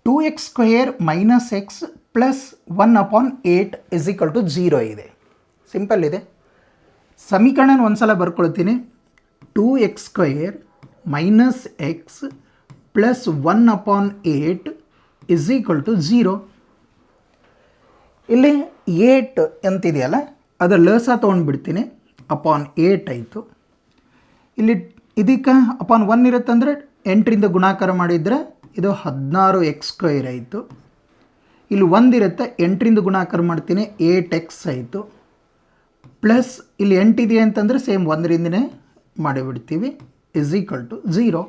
Two x square minus x plus one upon eight is equal to zero ಇದೆ. ಸಿಂಪಲ್ ಇದೆ. ಸಮೀಕರಣ ಒಂದು ಸಲ ಬರ್ಕೊಳ್ತೀನಿ. Two x square minus x plus one upon eight is equal to zero ಇಲ್ಲಿ ಏಟ್ ಅಂತಿದೆಯಲ್ಲ ಅದರ ಲಸ ತೊಗೊಂಡ್ಬಿಡ್ತೀನಿ. ಅಪಾನ್ ಏಟ್ ಆಯಿತು. ಇಲ್ಲಿ ಇದಕ್ಕೆ ಅಪಾನ್ ಒನ್ ಇರುತ್ತಂದರೆ ಎಂಟರಿಂದ ಗುಣಾಕಾರ ಮಾಡಿದರೆ ಇದು ಹದಿನಾರು ಎಕ್ಸ್ ಸ್ಕ್ವೈರ್ ಆಯಿತು. ಇಲ್ಲಿ ಒಂದಿರುತ್ತೆ, ಎಂಟರಿಂದ ಗುಣಾಕಾರ ಮಾಡ್ತೀನಿ ಏಟ್ ಎಕ್ಸ್ ಆಯಿತು. ಪ್ಲಸ್ ಇಲ್ಲಿ ಎಂಟಿದೆ ಅಂತಂದರೆ ಸೇಮ್ ಒಂದರಿಂದನೇ ಮಾಡಿಬಿಡ್ತೀವಿ. ಇಸ್ ಈಕ್ವಲ್ ಟು ಝೀರೋ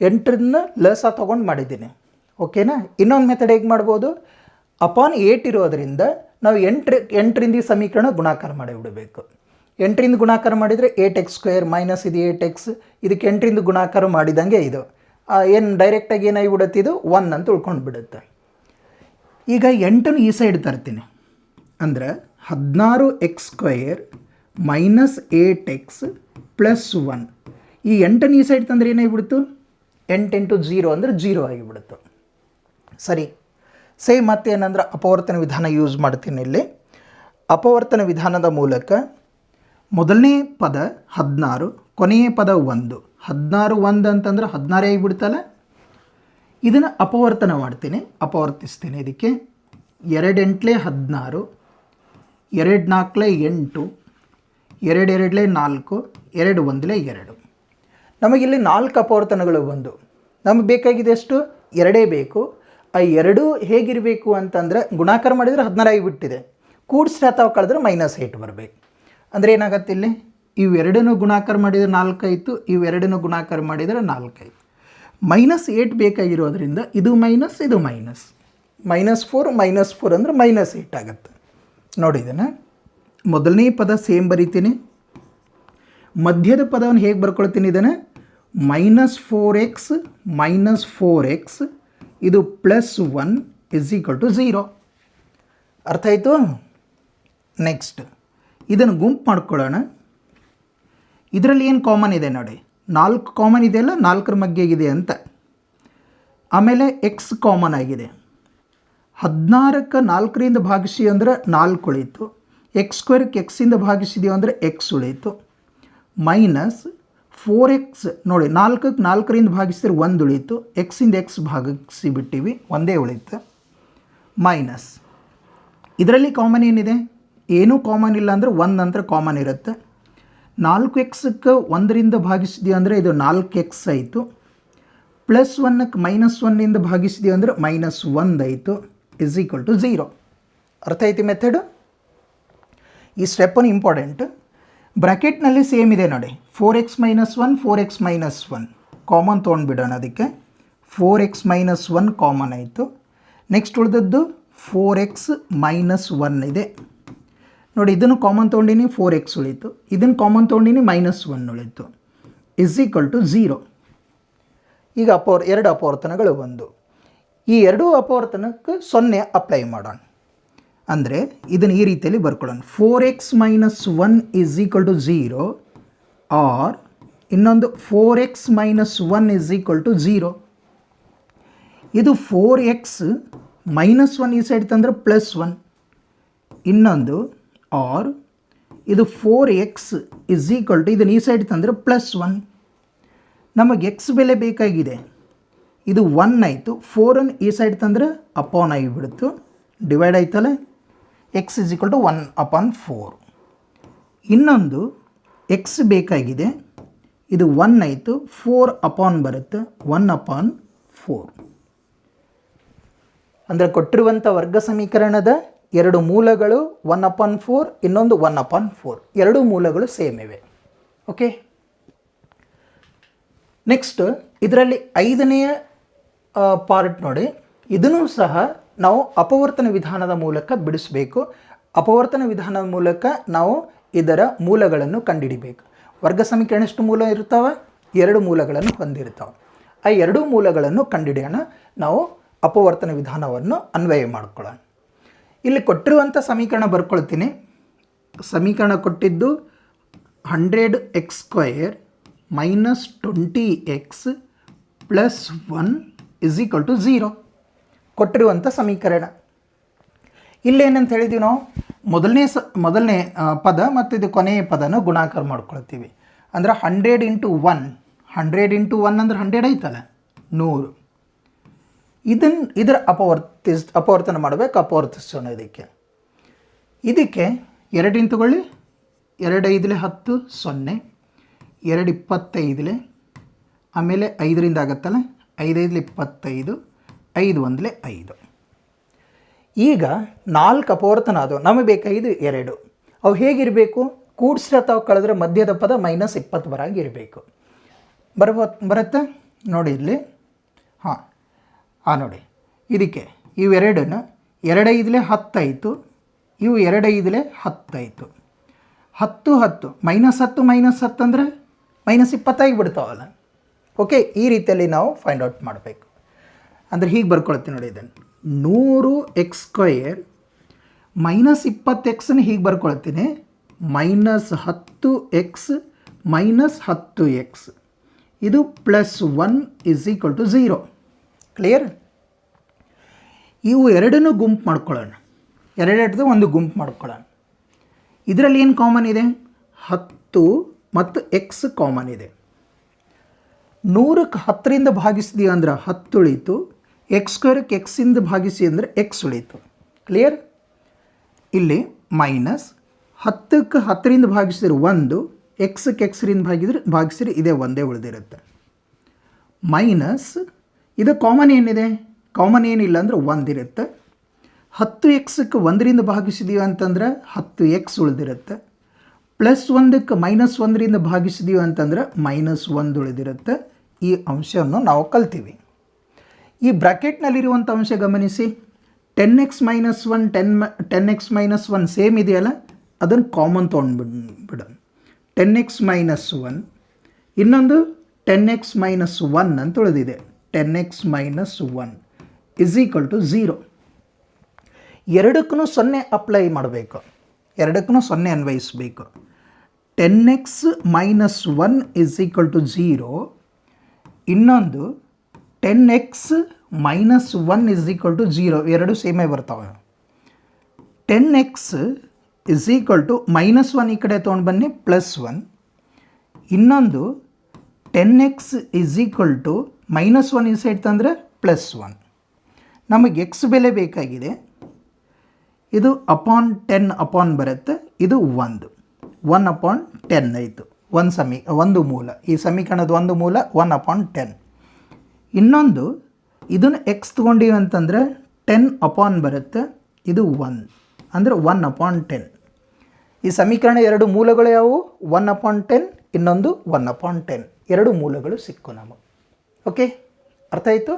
ಎಂಟರನ್ನ ಲಸ ತೊಗೊಂಡು ಮಾಡಿದ್ದೀನಿ. ಓಕೆನಾ ಇನ್ನೊಂದು ಮೆಥಡ್ ಹೇಗೆ ಮಾಡ್ಬೋದು? ಅಪಾನ್ ಏಟ್ ಇರೋದರಿಂದ ನಾವು ಎಂಟ್ರ, ಎಂಟರಿಂದ ಸಮೀಕರಣ ಗುಣಾಕಾರ ಮಾಡಿಬಿಡಬೇಕು. ಎಂಟರಿಂದ ಗುಣಾಕಾರ ಮಾಡಿದರೆ ಏಟ್ ಎಕ್ಸ್ ಸ್ಕ್ವೇರ್ ಮೈನಸ್ ಇದು ಏಟ್ ಎಕ್ಸ್ ಇದಕ್ಕೆ ಎಂಟರಿಂದ ಗುಣಾಕಾರ ಮಾಡಿದಂಗೆ ಇದು. ಏನು ಡೈರೆಕ್ಟಾಗಿ ಏನಾಗಿಬಿಡುತ್ತೆ ಇದು? ಒನ್ ಅಂತ ಉಳ್ಕೊಂಡು ಬಿಡುತ್ತೆ. ಈಗ ಎಂಟನ್ನು ಈ ಸೈಡ್ ತರ್ತೀನಿ. ಅಂದರೆ ಹದಿನಾರು x square minus eight x plus one ಈ ಎಂಟನ್ನು ಈ ಸೈಡ್ ತಂದರೆ ಏನಾಗಿಬಿಡ್ತು ಎಂಟು ಇಂಟು ಜೀರೋ ಅಂದರೆ ಜೀರೋ ಆಗಿಬಿಡುತ್ತೆ ಸರಿ. ಸೇಮ್ ಮತ್ತೇನಂದ್ರೆ ಅಪವರ್ತನ ವಿಧಾನ ಯೂಸ್ ಮಾಡ್ತೀನಿ ಇಲ್ಲಿ. ಅಪವರ್ತನ ವಿಧಾನದ ಮೂಲಕ ಮೊದಲನೇ ಪದ ಹದಿನಾರು, ಕೊನೆಯ ಪದ ಒಂದು. ಹದಿನಾರು ಒಂದು ಅಂತಂದ್ರೆ ಹದಿನಾರೇ ಆಗಿಬಿಡ್ತಲ್ಲ? ಇದನ್ನು ಅಪವರ್ತನ ಮಾಡ್ತೀನಿ, ಅಪವರ್ತಿಸ್ತೀನಿ. ಇದಕ್ಕೆ ಎರಡೆಂಟ್ಲೆ ಹದಿನಾರು ಎರಡು ನಾಲ್ಕಲೆ ಎಂಟು ಎರಡು ಎರಡಲೇ ನಾಲ್ಕು, ಎರಡು ಒಂದಲೇ ಎರಡು. ನಮಗಿಲ್ಲಿ ನಾಲ್ಕು ಅಪವರ್ತನಗಳು ಬಂದು. ನಮಗೆ ಬೇಕಾಗಿದೆ ಎಷ್ಟು? ಎರಡೇ ಬೇಕು. ಆ ಎರಡೂ ಹೇಗಿರಬೇಕು ಅಂತಂದರೆ ಗುಣಾಕಾರ ಮಾಡಿದರೆ ಹದಿನಾರು ಆಗಿಬಿಟ್ಟಿದೆ. ಕೂಡಿಸಿ ಅಥವಾ ಕಳೆದ್ರೆ ಮೈನಸ್ ಏಟ್ ಬರಬೇಕು. ಅಂದರೆ ಏನಾಗತ್ತೆ ಇಲ್ಲಿ? ಇವೆರಡನ್ನು ಗುಣಾಕಾರ ಮಾಡಿದರೆ ನಾಲ್ಕಾಯಿತು ಇವೆರಡನ್ನು ಗುಣಾಕಾರ ಮಾಡಿದರೆ ನಾಲ್ಕಾಯಿತು ಮೈನಸ್ ಏಟ್ ಬೇಕಾಗಿರೋದ್ರಿಂದ ಇದು ಮೈನಸ್ ಇದು minus. Minus four minus four ಅಂದರೆ ಮೈನಸ್ ಏಟ್ ಆಗುತ್ತೆ. ನೋಡಿದ್ದೇನೆ ಮೊದಲನೇ ಪದ ಸೇಮ್ ಬರಿತೀನಿ. ಮಧ್ಯದ ಪದವನ್ನು ಹೇಗೆ ಬರ್ಕೊಳ್ತೀನಿ ಇದನ್ನು? Minus four x, minus four x, ಇದು plus one, is equal to zero. ಅರ್ಥ ಆಯಿತು? ನೆಕ್ಸ್ಟ್. ಇದನ್ನು ಗುಂಪು ಮಾಡ್ಕೊಳ್ಳೋಣ. ಇದರಲ್ಲಿ ಏನು ಕಾಮನ್ ಇದೆ ನೋಡಿ. ನಾಲ್ಕು ಕಾಮನ್ ಇದೆಯಲ್ಲ ನಾಲ್ಕರ ಮಗ್ಗೆಗಿದೆ ಅಂತ. ಆಮೇಲೆ ಎಕ್ಸ್ ಕಾಮನ್ ಆಗಿದೆ. ಹದಿನಾರಕ್ಕೆ ನಾಲ್ಕರಿಂದ ಭಾಗಿಸಿ ಅಂದರೆ ನಾಲ್ಕು ಉಳೀತು ಎಕ್ಸ್ ಸ್ಕ್ವೇರ್ಗೆ ಎಕ್ಸಿಂದ ಭಾಗಿಸಿದೀವಿ ಅಂದರೆ ಎಕ್ಸ್ ಉಳೀತು ಮೈನಸ್ ಫೋರ್ ಎಕ್ಸ್ ನೋಡಿ, ನಾಲ್ಕಕ್ಕೆ ನಾಲ್ಕರಿಂದ ಭಾಗಿಸಿದ್ರೆ ಒಂದು ಉಳೀತು ಎಕ್ಸಿಂದ ಎಕ್ಸ್ ಭಾಗಿಸಿ ಬಿಟ್ಟಿವಿ ಒಂದೇ ಉಳೀತು ಮೈನಸ್ ಇದರಲ್ಲಿ ಕಾಮನ್ ಏನಿದೆ? ಏನೂ ಕಾಮನ್ ಇಲ್ಲ ಅಂದರೆ ಒಂದು ನಂತರ ಕಾಮನ್ ಇರುತ್ತೆ. ನಾಲ್ಕು ಎಕ್ಸಕ್ಕೆ ಒಂದರಿಂದ ಭಾಗಿಸಿದೀವಿ ಅಂದರೆ ಇದು ನಾಲ್ಕು ಎಕ್ಸ್ ಆಯಿತು. ಪ್ಲಸ್ ಒನ್ನಕ್ಕೆ ಮೈನಸ್ ಒನ್ನಿಂದ ಭಾಗಿಸಿದೀವಿ ಅಂದರೆ ಮೈನಸ್ ಒಂದು ಆಯಿತು ಇಸ್ ಈಕ್ವಲ್ ಟು ಝೀರೋ ಅರ್ಥ ಐತಿ ಮೆಥಡು ಈ ಸ್ಟೆಪ್ಪನ್ನು ಇಂಪಾರ್ಟೆಂಟ್ ಬ್ರ್ಯಾಕೆಟ್ನಲ್ಲಿ ಸೇಮ್ ಇದೆ ನೋಡಿ. Four x minus one four x minus one common ತೊಗೊಂಡ್ಬಿಡೋಣ ಅದಕ್ಕೆ. Four x minus one common ಆಯಿತು. ನೆಕ್ಸ್ಟ್ ಉಳಿದದ್ದು ಫೋರ್ ಎಕ್ಸ್ ಮೈನಸ್ ಒನ್ ಇದೆ. ನೋಡಿ, ಇದನ್ನು ಕಾಮನ್ ತೊಗೊಂಡಿನಿ ಫೋರ್ ಎಕ್ಸ್ ಉಳಿತು. ಇದನ್ನು ಕಾಮನ್ ತೊಗೊಂಡಿನಿ ಮೈನಸ್ ಒನ್ ಉಳಿತು. ಇಸ್ ಈಕ್ವಲ್ ಟು ಝೀರೋ ಈಗ ಅಪೋರ್ ಎರಡು ಅಪವರ್ತನಗಳು ಒಂದು ಈ ಎರಡೂ ಅಪವರ್ತನಕ್ಕೆ ಸೊನ್ನೆ ಅಪ್ಲೈ ಮಾಡೋಣ. ಅಂದರೆ, ಇದನ್ನು ಈ ರೀತಿಯಲ್ಲಿ ಬರ್ಕೊಳ್ಳೋಣ. Four x minus one is equal to zero or ಇನ್ನೊಂದು four x minus one is equal to zero ಇದು ಫೋರ್ ಎಕ್ಸ್ ಮೈನಸ್ ಒನ್ ಈ ಸೈಡ್ ತಂದರೆ ಪ್ಲಸ್ ಒನ್ ಇನ್ನೊಂದು ಆರ್ ಇದು four x is equal to ಇದನ್ನು ಈ ಸೈಡ್ ತಂದರೆ plus one ನಮಗೆ ಎಕ್ಸ್ ಬೆಲೆ ಬೇಕಾಗಿದೆ. ಇದು ಒನ್ ಆಯಿತು. ಫೋರನ್ನು ಈ ಸೈಡ್ ತಂದರೆ ಅಪಾನ್ ಆಗಿಬಿಡ್ತು ಡಿವೈಡ್ ಆಯ್ತಲ್ಲ? X is equal to one upon four ಇನ್ನೊಂದು ಎಕ್ಸ್ ಬೇಕಾಗಿದೆ. ಇದು ಒನ್ ಆಯಿತು. ಫೋರ್ ಅಪಾನ್ ಬರುತ್ತೆ. ಒನ್ ಅಪಾನ್ ಫೋರ್ ಅಂದರೆ ಕೊಟ್ಟಿರುವಂಥ ವರ್ಗ ಸಮೀಕರಣದ ಎರಡು ಮೂಲಗಳು ಒನ್ ಅಪಾನ್ ಫೋರ್ ಇನ್ನೊಂದು ಒನ್ ಅಪಾನ್ ಫೋರ್ ಎರಡು ಮೂಲಗಳು ಸೇಮ್ ಇವೆ. ಓಕೆ ನೆಕ್ಸ್ಟ್ ಇದರಲ್ಲಿ ಐದನೆಯ ಪಾರ್ಟ್ ನೋಡಿ. ಇದನ್ನು ಸಹ ನಾವು ಅಪವರ್ತನ ವಿಧಾನದ ಮೂಲಕ ಬಿಡಿಸಬೇಕು. ಅಪವರ್ತನ ವಿಧಾನದ ಮೂಲಕ ನಾವು ಇದರ ಮೂಲಗಳನ್ನು ಕಂಡುಹಿಡಿಬೇಕು ವರ್ಗ ಸಮೀಕರಣ ಎಷ್ಟು ಮೂಲ ಇರ್ತಾವೆ? ಎರಡು ಮೂಲಗಳನ್ನು ಹೊಂದಿರ್ತಾವೆ. ಆ ಎರಡೂ ಮೂಲಗಳನ್ನು ಕಂಡುಹಿಡಿಯೋಣ ನಾವು ಅಪವರ್ತನ ವಿಧಾನವನ್ನು ಅನ್ವಯ ಮಾಡ್ಕೊಳ್ಳೋಣ. ಇಲ್ಲಿ ಕೊಟ್ಟಿರುವಂಥ ಸಮೀಕರಣ ಬರ್ಕೊಳ್ತೀನಿ. ಸಮೀಕರಣ ಕೊಟ್ಟಿದ್ದು hundred x square minus twenty x plus one is equal to zero ಕೊಟ್ಟಿರುವಂಥ ಸಮೀಕರಣ. ಇಲ್ಲೇನಂತ ಹೇಳಿದ್ದೀವಿ ನಾವು? ಮೊದಲನೇ ಸ, ಮೊದಲನೇ ಪದ ಮತ್ತು ಇದು ಕೊನೆಯ ಪದನ ಗುಣಾಕಾರ ಮಾಡ್ಕೊಳ್ತೀವಿ. ಅಂದ್ರೆ hundred into one hundred into one ಅಂದ್ರೆ ಹಂಡ್ರೆಡ್ ಐತಲ್ಲ? ನೂರು. ಇದನ್ನು ಇದರ ಅಪವರ್ತಿಸ್, ಅಪವರ್ತನ ಮಾಡಬೇಕು, ಅಪವರ್ತಿಸೋಣ ಇದಕ್ಕೆ. ಇದಕ್ಕೆ ಎರಡಿನ ತಗೊಳ್ಳಿ ಎರಡೈದಲೆ ಹತ್ತು, ಸೊನ್ನೆ, ಎರಡು ಇಪ್ಪತ್ತೈದಲೆ, ಆಮೇಲೆ ಐದರಿಂದ ಆಗತ್ತಲ್ಲ, ಐದೈದಲೆ ಇಪ್ಪತ್ತೈದು, ಐದು ಒಂದಲೆ ಐದು. ಈಗ ನಾಲ್ಕು ಅಪವರ್ತನ ಅದು ನಮಗೆ ಬೇಕಾಗಿದ್ದು ಎರಡು. ಅವು ಹೇಗಿರಬೇಕು? ಕೂಡಿಸ್ರೆ ಅಥವಾ ಕಳೆದ್ರೆ ಮಧ್ಯದ ಪದ ಮೈನಸ್ ಇಪ್ಪತ್ತು ಬರಾಗಿರಬೇಕು. ಬರ್ಬೋ, ಬರುತ್ತಾ? ನೋಡಿ ಹಾಂ. ಹಾಂ ನೋಡಿ. ಇದಕ್ಕೆ ಇವೆರಡನ್ನು ಎರಡೈದಲೆ ಹತ್ತಾಯಿತು ಇವು ಎರಡೈದಲೆ ಹತ್ತಾಯಿತು ಹತ್ತು ಹತ್ತು, ಮೈನಸ್ ಹತ್ತು ಮೈನಸ್ ಹತ್ತು ಅಂದರೆ ಮೈನಸ್ ಇಪ್ಪತ್ತಾಗಿ ಬಿಡ್ತಾವಲ್ಲ. ಓಕೆ, ಈ ರೀತಿಯಲ್ಲಿ ನಾವು ಫೈಂಡ್ ಔಟ್ ಮಾಡಬೇಕು. ಅಂದರೆ ಹೀಗೆ ಬರ್ಕೊಳ್ತೀನಿ ನೋಡಿ ಇದನ್ನು. ನೂರು ಎಕ್ಸ್ ಸ್ಕ್ವಯರ್ ಮೈನಸ್ ಇಪ್ಪತ್ತು ಎಕ್ಸನ್ನು ಹೀಗೆ ಬರ್ಕೊಳ್ತೀನಿ. ಮೈನಸ್ ಹತ್ತು ಎಕ್ಸ್ ಮೈನಸ್ ಹತ್ತು ಎಕ್ಸ್ ಇದು plus one is equal to zero clear ಇವು ಎರಡನ್ನೂ ಗುಂಪು ಮಾಡ್ಕೊಳ್ಳೋಣ. ಎರಡೆರಡ್ದು ಒಂದು ಗುಂಪು ಮಾಡ್ಕೊಳ್ಳೋಣ. ಇದರಲ್ಲಿ ಏನು ಕಾಮನ್ ಇದೆ? ಹತ್ತು ಮತ್ತು ಎಕ್ಸ್ ಕಾಮನ್ ಇದೆ. ನೂರಕ್ಕೆ ಹತ್ತರಿಂದ ಭಾಗಿಸಿದಿ ಅಂದ್ರೆ ಹತ್ತು ಉಳೀತು. ಎಕ್ಸ್ ಸ್ಕ್ವೇರಕ್ಕೆ ಎಕ್ಸಿಂದ ಭಾಗಿಸಿ ಅಂದರೆ ಎಕ್ಸ್ ಉಳೀತು. ಕ್ಲಿಯರ್ ಇಲ್ಲಿ ಮೈನಸ್ ಹತ್ತಕ್ಕೆ ಹತ್ತರಿಂದ ಭಾಗಿಸಿದ್ರೆ ಒಂದು ಎಕ್ಸಕ್ಕೆ ಎಕ್ಸ್ರಿಂದ ಭಾಗಿದ್ರೆ ಭಾಗಿಸಿದ್ರೆ ಇದೇ ಒಂದೇ ಉಳಿದಿರುತ್ತೆ. ಮೈನಸ್ ಇದು ಕಾಮನ್ ಏನಿದೆ? ಕಾಮನ್ ಏನಿಲ್ಲ ಅಂದರೆ ಒಂದಿರುತ್ತೆ. ಹತ್ತು ಎಕ್ಸಕ್ಕೆ ಒಂದರಿಂದ ಭಾಗಿಸಿದೀವಿ ಅಂತಂದ್ರೆ ಹತ್ತು ಎಕ್ಸ್ ಉಳಿದಿರುತ್ತೆ. ಪ್ಲಸ್ ಒಂದಕ್ಕೆ ಮೈನಸ್ ಒಂದರಿಂದ ಭಾಗಿಸಿದೀವಿ ಅಂತಂದ್ರೆ ಮೈನಸ್ ಒಂದು ಉಳಿದಿರುತ್ತೆ. ಈ ಅಂಶವನ್ನು ನಾವು ಕಲ್ತೀವಿ. ಈ ಬ್ರಾಕೆಟ್ನಲ್ಲಿರುವಂಥ ಅಂಶ ಗಮನಿಸಿ. Ten x minus one ten ten x minus one same ಇದೆಯಲ್ಲ? ಅದನ್ನು ಕಾಮನ್ ತೊಗೊಂಡ್ಬಿಡ್ ಬಿಡ ಟೆನ್ ಎಕ್ಸ್ ಮೈನಸ್ ಒನ್ ಇನ್ನೊಂದು ಟೆನ್ ಎಕ್ಸ್ ಮೈನಸ್ ಒನ್ ಅಂತ ಉಳಿದಿದೆ. Ten x minus one is equal to zero ಎರಡಕ್ಕೂ ಸೊನ್ನೆ ಅಪ್ಲೈ ಮಾಡಬೇಕು. ಎರಡಕ್ಕೂ ಸೊನ್ನೆ ಅನ್ವಯಿಸಬೇಕು. Ten x minus one is equal to zero ಇನ್ನೊಂದು ten x minus one is equal to zero ಎರಡು ಸೇಮೇ ಬರ್ತಾವೆ. Ten x is equal to minus one ಈ ಕಡೆ ತೊಗೊಂಡು ಬನ್ನಿ ಪ್ಲಸ್ ಒನ್ ಇನ್ನೊಂದು ten x is equal to minus one inside ತಂದರೆ ಪ್ಲಸ್ ಒನ್. ನಮಗೆ ಎಕ್ಸ್ ಬೆಲೆ ಬೇಕಾಗಿದೆ. ಇದು ಅಪಾನ್ ಟೆನ್ ಅಪಾನ್ ಬರುತ್ತೆ. ಇದು ಒಂದು. ಒನ್ ಅಪಾನ್ ಟೆನ್ ಆಯಿತು. ಒಂದು ಸಮೀ ಒಂದು ಮೂಲ. ಈ ಸಮೀಕರಣದ ಒಂದು ಮೂಲ ಒನ್ ಅಪಾನ್ ಟೆನ್ ಇನ್ನೊಂದು, ಇದನ್ನು ಎಕ್ಸ್ ತೊಗೊಂಡಿವಿ ಅಂತಂದರೆ ಟೆನ್ ಅಪಾನ್ ಬರುತ್ತೆ. ಇದು ಒನ್ ಅಂದರೆ ಒನ್ ಅಪಾನ್ ಟೆನ್ ಈ ಸಮೀಕರಣ ಎರಡು ಮೂಲಗಳು ಯಾವುವು ಒನ್ ಅಪಾನ್ ಟೆನ್ ಇನ್ನೊಂದು ಒನ್ ಅಪಾನ್ ಟೆನ್ ಎರಡು ಮೂಲಗಳು ಸಿಕ್ಕು ನಮಗೆ. ಓಕೆ ಅರ್ಥ ಆಯಿತು?